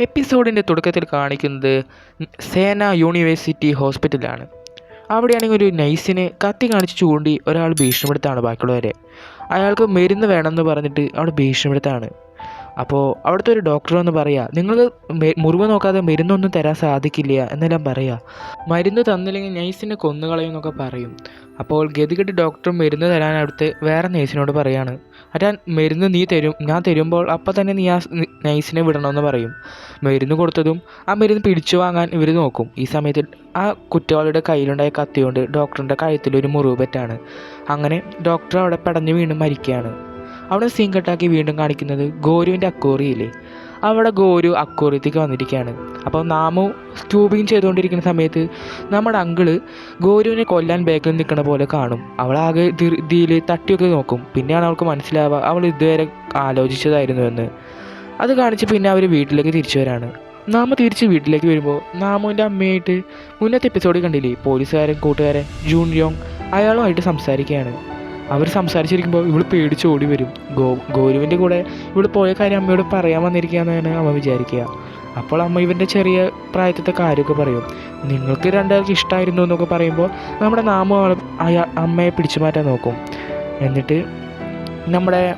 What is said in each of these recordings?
എപ്പിസോഡിന്റെ തുടക്കത്തിൽ കാണിക്കുന്നത് സേന യൂണിവേഴ്സിറ്റി ഹോസ്പിറ്റലാണ് അവിടെയാണെങ്കിൽ ഒരു നൈസിനെ കത്തി കാണിച്ച് ചൂണ്ടി ഒരാൾ ഭീഷണിപ്പെടുത്താണ് ബാക്കിയുള്ളവരെ. അയാൾക്ക് മരുന്ന് വേണമെന്ന് പറഞ്ഞിട്ട് അവിടെ ഭീഷണിപ്പെടുത്താണ്. അപ്പോൾ അവിടുത്തെ ഒരു ഡോക്ടർ ഒന്ന് പറയുക നിങ്ങൾ മുറിവ് നോക്കാതെ മരുന്നൊന്നും തരാൻ സാധിക്കില്ല എന്നെല്ലാം പറയുക മരുന്ന് തന്നില്ലെങ്കിൽ നൈസിനെ കൊന്നുകളയും എന്നൊക്കെ പറയും. അപ്പോൾ ഗതികെട്ട് ഡോക്ടർ മരുന്ന് തരാൻ അടുത്ത് വേറെ നൈസിനോട് പറയാണ് അറ്റാ മരുന്ന് നീ തരും ഞാൻ തരുമ്പോൾ അപ്പം തന്നെ നീ ആ നൈസിനെ വിടണമെന്ന് പറയും. മരുന്ന് കൊടുത്തതും ആ മരുന്ന് പിടിച്ചു വാങ്ങാൻ ഇവർ നോക്കും. ഈ സമയത്ത് ആ കുറ്റവാളിയുടെ കയ്യിലുണ്ടായ കത്തി കൊണ്ട് ഡോക്ടറിന്റെ കഴുത്തിലൊരു മുറിവ് പറ്റാണ്. അങ്ങനെ ഡോക്ടർ അവിടെ പടഞ്ഞു വീണ്ടും മരിക്കുകയാണ് അവിടെ സീൻ കട്ടാക്കി വീണ്ടും കാണിക്കുന്നത് ഗോരുവിന്റെ അക്കോറിയില്ലേ അവിടെ ഗോരു അക്കോറിയത്തേക്ക് വന്നിരിക്കുകയാണ്. അപ്പോൾ നാമു സ്റ്റൂബിങ് ചെയ്തുകൊണ്ടിരിക്കുന്ന സമയത്ത് നമ്മുടെ അങ്കിൾ ഗോരുവിനെ കൊല്ലാൻ ബാക്കിൽ നിൽക്കുന്ന പോലെ കാണും. അവളാകെ ധൃതിയിൽ തട്ടിയൊക്കെ നോക്കും. പിന്നെയാണ് അവൾക്ക് മനസ്സിലാവുക അവൾ ഇതുവരെ ആലോചിച്ചതായിരുന്നു എന്ന്. അത് കാണിച്ച് പിന്നെ അവർ വീട്ടിലേക്ക് തിരിച്ചു വരാണ്. നാമ തിരിച്ച് വീട്ടിലേക്ക് വരുമ്പോൾ നാമുവിന്റെ അമ്മയായിട്ട് മുന്നത്തെ എപ്പിസോഡിൽ കണ്ടില്ലേ? പോലീസുകാരൻ കൂട്ടുകാരൻ ജൂൺ യോങ് അയാളുമായിട്ട് സംസാരിക്കുകയാണ്. അവർ സംസാരിച്ചിരിക്കുമ്പോൾ ഇവൾ പേടിച്ച് ഓടി വരും. ഗോ ഗോരുവിന്റെ കൂടെ ഇവൾ പോയ കാര്യം അമ്മയോട് പറയാൻ വന്നിരിക്കുകയെന്നാണ് അമ്മ വിചാരിക്കുക. അപ്പോൾ അമ്മ ഇവന്റെ ചെറിയ പ്രായത്തിലത്തെ കാര്യമൊക്കെ പറയും. നിങ്ങൾക്ക് രണ്ടുപേർക്ക് ഇഷ്ടമായിരുന്നു എന്നൊക്കെ പറയുമ്പോൾ നമ്മുടെ നാമം അയാ അമ്മയെ പിടിച്ചു മാറ്റാൻ നോക്കും. എന്നിട്ട് നമ്മുടെ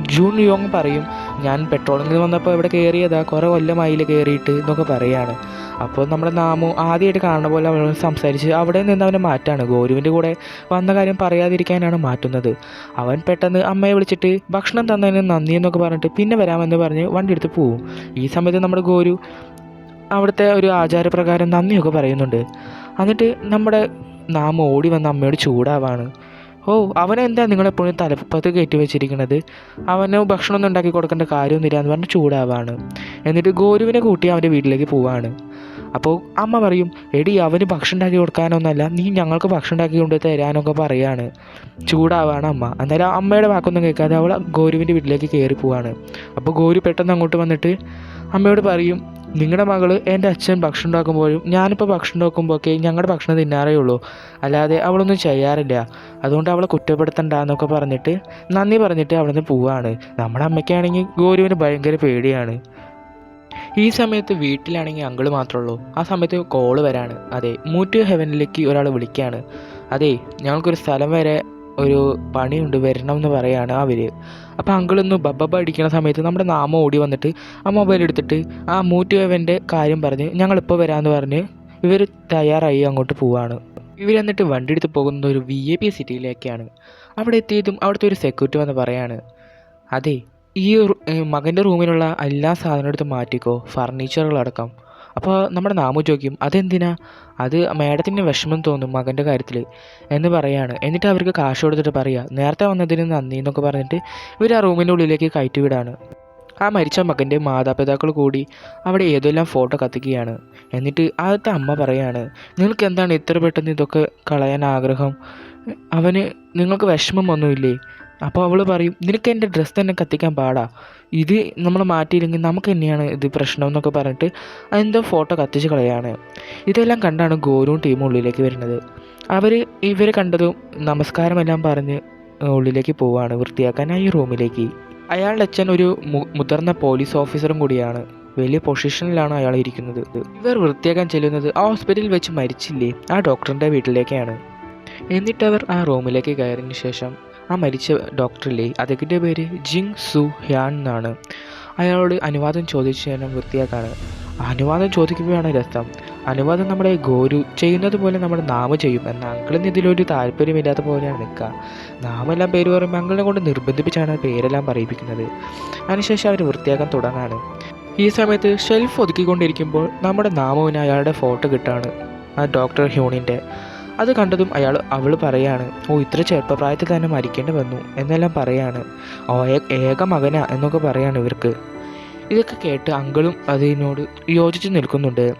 ജൂൺ യോങ് പറയും ഞാൻ പെട്രോളിൽ വന്നപ്പോൾ ഇവിടെ കയറിയതാ? കുറേ കൊല്ലമായില്ല കയറിയിട്ട് എന്നൊക്കെ പറയാണ്. അപ്പോൾ നമ്മുടെ നാമു ആദ്യമായിട്ട് കാണുന്ന പോലെ അവനോട് സംസാരിച്ച് അവിടെ നിന്ന് അവനെ മാറ്റാണ്. ഗോരുവിന്റെ കൂടെ വന്ന കാര്യം പറയാതിരിക്കാനാണ് മാറ്റുന്നത്. അവൻ പെട്ടെന്ന് അമ്മയെ വിളിച്ചിട്ട് ഭക്ഷണം തന്നതിന് നന്ദി എന്നൊക്കെ പറഞ്ഞിട്ട് പിന്നെ വരാമെന്ന് പറഞ്ഞ് വണ്ടി എടുത്ത് പോവും. ഈ സമയത്ത് നമ്മുടെ ഗോരു അവിടുത്തെ ഒരു ആചാരപ്രകാരം നന്ദിയൊക്കെ പറയുന്നുണ്ട്. എന്നിട്ട് നമ്മുടെ നാം ഓടി വന്ന് അമ്മയോട് ചൂടാവാണ്. ഓ അവനെന്താ നിങ്ങളെപ്പോഴും തലപ്പത്ത് കയറ്റി വെച്ചിരിക്കുന്നത്? അവന് ഭക്ഷണമൊന്നും ഉണ്ടാക്കി കൊടുക്കേണ്ട കാര്യമൊന്നുമില്ല എന്ന് പറഞ്ഞ് ചൂടാവാണ്. എന്നിട്ട് ഗോരുവിനെ കൂട്ടി അവന്റെ വീട്ടിലേക്ക് പോവാണ്. അപ്പോൾ അമ്മ പറയും എടി അവന് ഭക്ഷണം ഉണ്ടാക്കി കൊടുക്കാനൊന്നല്ല നീ ഞങ്ങൾക്ക് ഭക്ഷണം ഉണ്ടാക്കി കൊണ്ട് തരാനൊക്കെ പറയാണ്. ചൂടാവാണ് അമ്മ. അന്നേരം അമ്മയുടെ വാക്കൊന്നും കേൾക്കാതെ അവൾ ഗോരുവിന്റെ വീട്ടിലേക്ക് കയറി പോവാണ്. അപ്പോൾ ഗോരു പെട്ടെന്ന് അങ്ങോട്ട് വന്നിട്ട് അമ്മയോട് പറയും നിങ്ങളുടെ മകൾ എന്റെ അച്ഛൻ ഭക്ഷണം ഉണ്ടാക്കുമ്പോഴും ഞാനിപ്പോൾ ഭക്ഷണം ഉണ്ടാക്കുമ്പോഴൊക്കെ ഞങ്ങളുടെ ഭക്ഷണം തിന്നാറേ ഉള്ളൂ. അല്ലാതെ അവളൊന്നും ചെയ്യാറില്ല. അതുകൊണ്ട് അവളെ കുറ്റപ്പെടുത്തണ്ട എന്നൊക്കെ പറഞ്ഞിട്ട് നന്ദി പറഞ്ഞിട്ട് അവിടെ നിന്ന് പോവാണ്. നമ്മുടെ അമ്മയ്ക്കാണെങ്കിൽ ഗോരുവിന് ഭയങ്കര പേടിയാണ്. ഈ സമയത്ത് വീട്ടിലാണെങ്കിൽ അങ്കിൾ മാത്രമേ ഉള്ളൂ ആ സമയത്ത് കോൾ വരാണ്. അതെ മൂറ്റ് ഹെവനിലേക്ക് ഒരാൾ വിളിക്കുകയാണ്. അതെ ഞങ്ങൾക്കൊരു സ്ഥലം വരെ ഒരു പണിയുണ്ട് വരണം എന്ന് പറയാണ് അവർ അപ്പോൾ അങ്കിളൊന്ന് ബബ്ബബ അടിക്കുന്ന സമയത്ത് നമ്മുടെ നാമ ഓടി വന്നിട്ട് ആ മൊബൈൽ എടുത്തിട്ട് ആ മൂറ്റ് ഹെവന്റെ കാര്യം പറഞ്ഞ് ഞങ്ങളിപ്പോൾ വരാമെന്ന് പറഞ്ഞ് ഇവർ തയ്യാറായി അങ്ങോട്ട് പോവാണ്. ഇവരെന്നിട്ട് വണ്ടി എടുത്ത് പോകുന്ന ഒരു വി എ പി സിറ്റിയിലേക്കാണ് അവിടെ എത്തിയതും അവിടുത്തെ ഒരു സെക്യൂരിറ്റി വന്ന് പറയാണ്. അതെ ഈ മകന്റെ റൂമിലുള്ള എല്ലാ സാധനവും എടുത്ത് മാറ്റിക്കോ. ഫർണിച്ചറുകളടക്കം. അപ്പോൾ നമ്മുടെ നാമു ചോദിക്കും അതെന്തിനാ? അത് മേഡത്തിന്റെ വിഷമം തോന്നും മകന്റെ കാര്യത്തിൽ എന്ന് പറയാണ്. എന്നിട്ട് അവർക്ക് കാശ് കൊടുത്തിട്ട് പറയുക നേരത്തെ വന്നതിന് നന്ദി എന്നൊക്കെ പറഞ്ഞിട്ട് ഇവർ ആ റൂമിന്റെ ഉള്ളിലേക്ക് കയറ്റി വിടാണ്. ആ മരിച്ച മകന്റെ മാതാപിതാക്കൾ കൂടി അവിടെ ഏതെല്ലാം ഫോട്ടോ കത്തിക്കുകയാണ്. എന്നിട്ട് ആദ്യത്തെ അമ്മ പറയാണ് നിങ്ങൾക്ക് എന്താണ് ഇത്ര പെട്ടെന്ന് ഇതൊക്കെ കളയാൻ ആഗ്രഹം? അവന് നിങ്ങൾക്ക് വിഷമം ഒന്നുമില്ലേ? അപ്പോൾ അവൾ പറയും നിനക്ക് എന്റെ ഡ്രസ്സ് തന്നെ കത്തിക്കാൻ പാടാ. ഇത് നമ്മൾ മാറ്റിയില്ലെങ്കിൽ നമുക്ക് തന്നെയാണ് ഇത് പ്രശ്നം എന്നൊക്കെ പറഞ്ഞിട്ട് അതെന്തോ ഫോട്ടോ കത്തിച്ച് കളയാണ്. ഇതെല്ലാം കണ്ടാണ് ഗോരുവും ടീമും ഉള്ളിലേക്ക് വരുന്നത്. അവർ ഇവരെ കണ്ടതും നമസ്കാരമെല്ലാം പറഞ്ഞ് ഉള്ളിലേക്ക് പോവുകയാണ് പോവാണ് ഈ റൂമിലേക്ക് അയാളുടെ അച്ഛൻ ഒരു മുതിർന്ന പോലീസ് ഓഫീസറും കൂടിയാണ്. വലിയ പൊസിഷനിലാണ് അയാൾ ഇരിക്കുന്നത്. ഇവർ വൃത്തിയാക്കാൻ ചെല്ലുന്നത് ആ ഹോസ്പിറ്റലിൽ വെച്ച് മരിച്ചില്ലേ? ആ ഡോക്ടറിന്റെ വീട്ടിലേക്കാണ്. എന്നിട്ടവർ ആ റൂമിലേക്ക് കയറിയതിന് ശേഷം ആ മരിച്ച ഡോക്ടറില്ലേ അദ്ദേഹത്തിന്റെ പേര് ജിങ് സു ഹ്യാൻ എന്നാണ്. അയാളോട് അനുവാദം ചോദിച്ചു ഞാൻ വൃത്തിയാക്കാണ്. അനുവാദം ചോദിക്കുമ്പോഴാണ് രസം. അനുവാദം നമ്മുടെ ഗോരു ചെയ്യുന്നത് പോലെ നമ്മുടെ നാമ ചെയ്യും എന്നാൽ അങ്കിളിന് ഇതിലൊരു താല്പര്യമില്ലാത്ത പോലെയാണ് നിൽക്കുക. നാമെല്ലാം പേര് പറയുമ്പോൾ അങ്കിളിനെ കൊണ്ട് നിർബന്ധിപ്പിച്ചാണ് പേരെല്ലാം പറയിപ്പിക്കുന്നത്. അതിനുശേഷം അവർ വൃത്തിയാക്കാൻ തുടങ്ങാണ്. ഈ സമയത്ത് ഷെൽഫ് ഒതുക്കിക്കൊണ്ടിരിക്കുമ്പോൾ നമ്മുടെ നാമവിന് അയാളുടെ ഫോട്ടോ കിട്ടാണ്. ആ ഡോക്ടർ ഹ്യൂണിന്റെ. അത് കണ്ടതും അയാൾ അവൾ പറയാണ് ഓ ഇത്ര ചെറുപ്പപ്രായത്തിൽ തന്നെ മരിക്കേണ്ടി വന്നു എന്നെല്ലാം പറയാണ്. ഓ ഏക മകനാ എന്നൊക്കെ പറയാണ് ഇവർക്ക്. ഇതൊക്കെ കേട്ട് അങ്കിളും അതിനോട് യോജിച്ച് നിൽക്കുന്നുണ്ട്.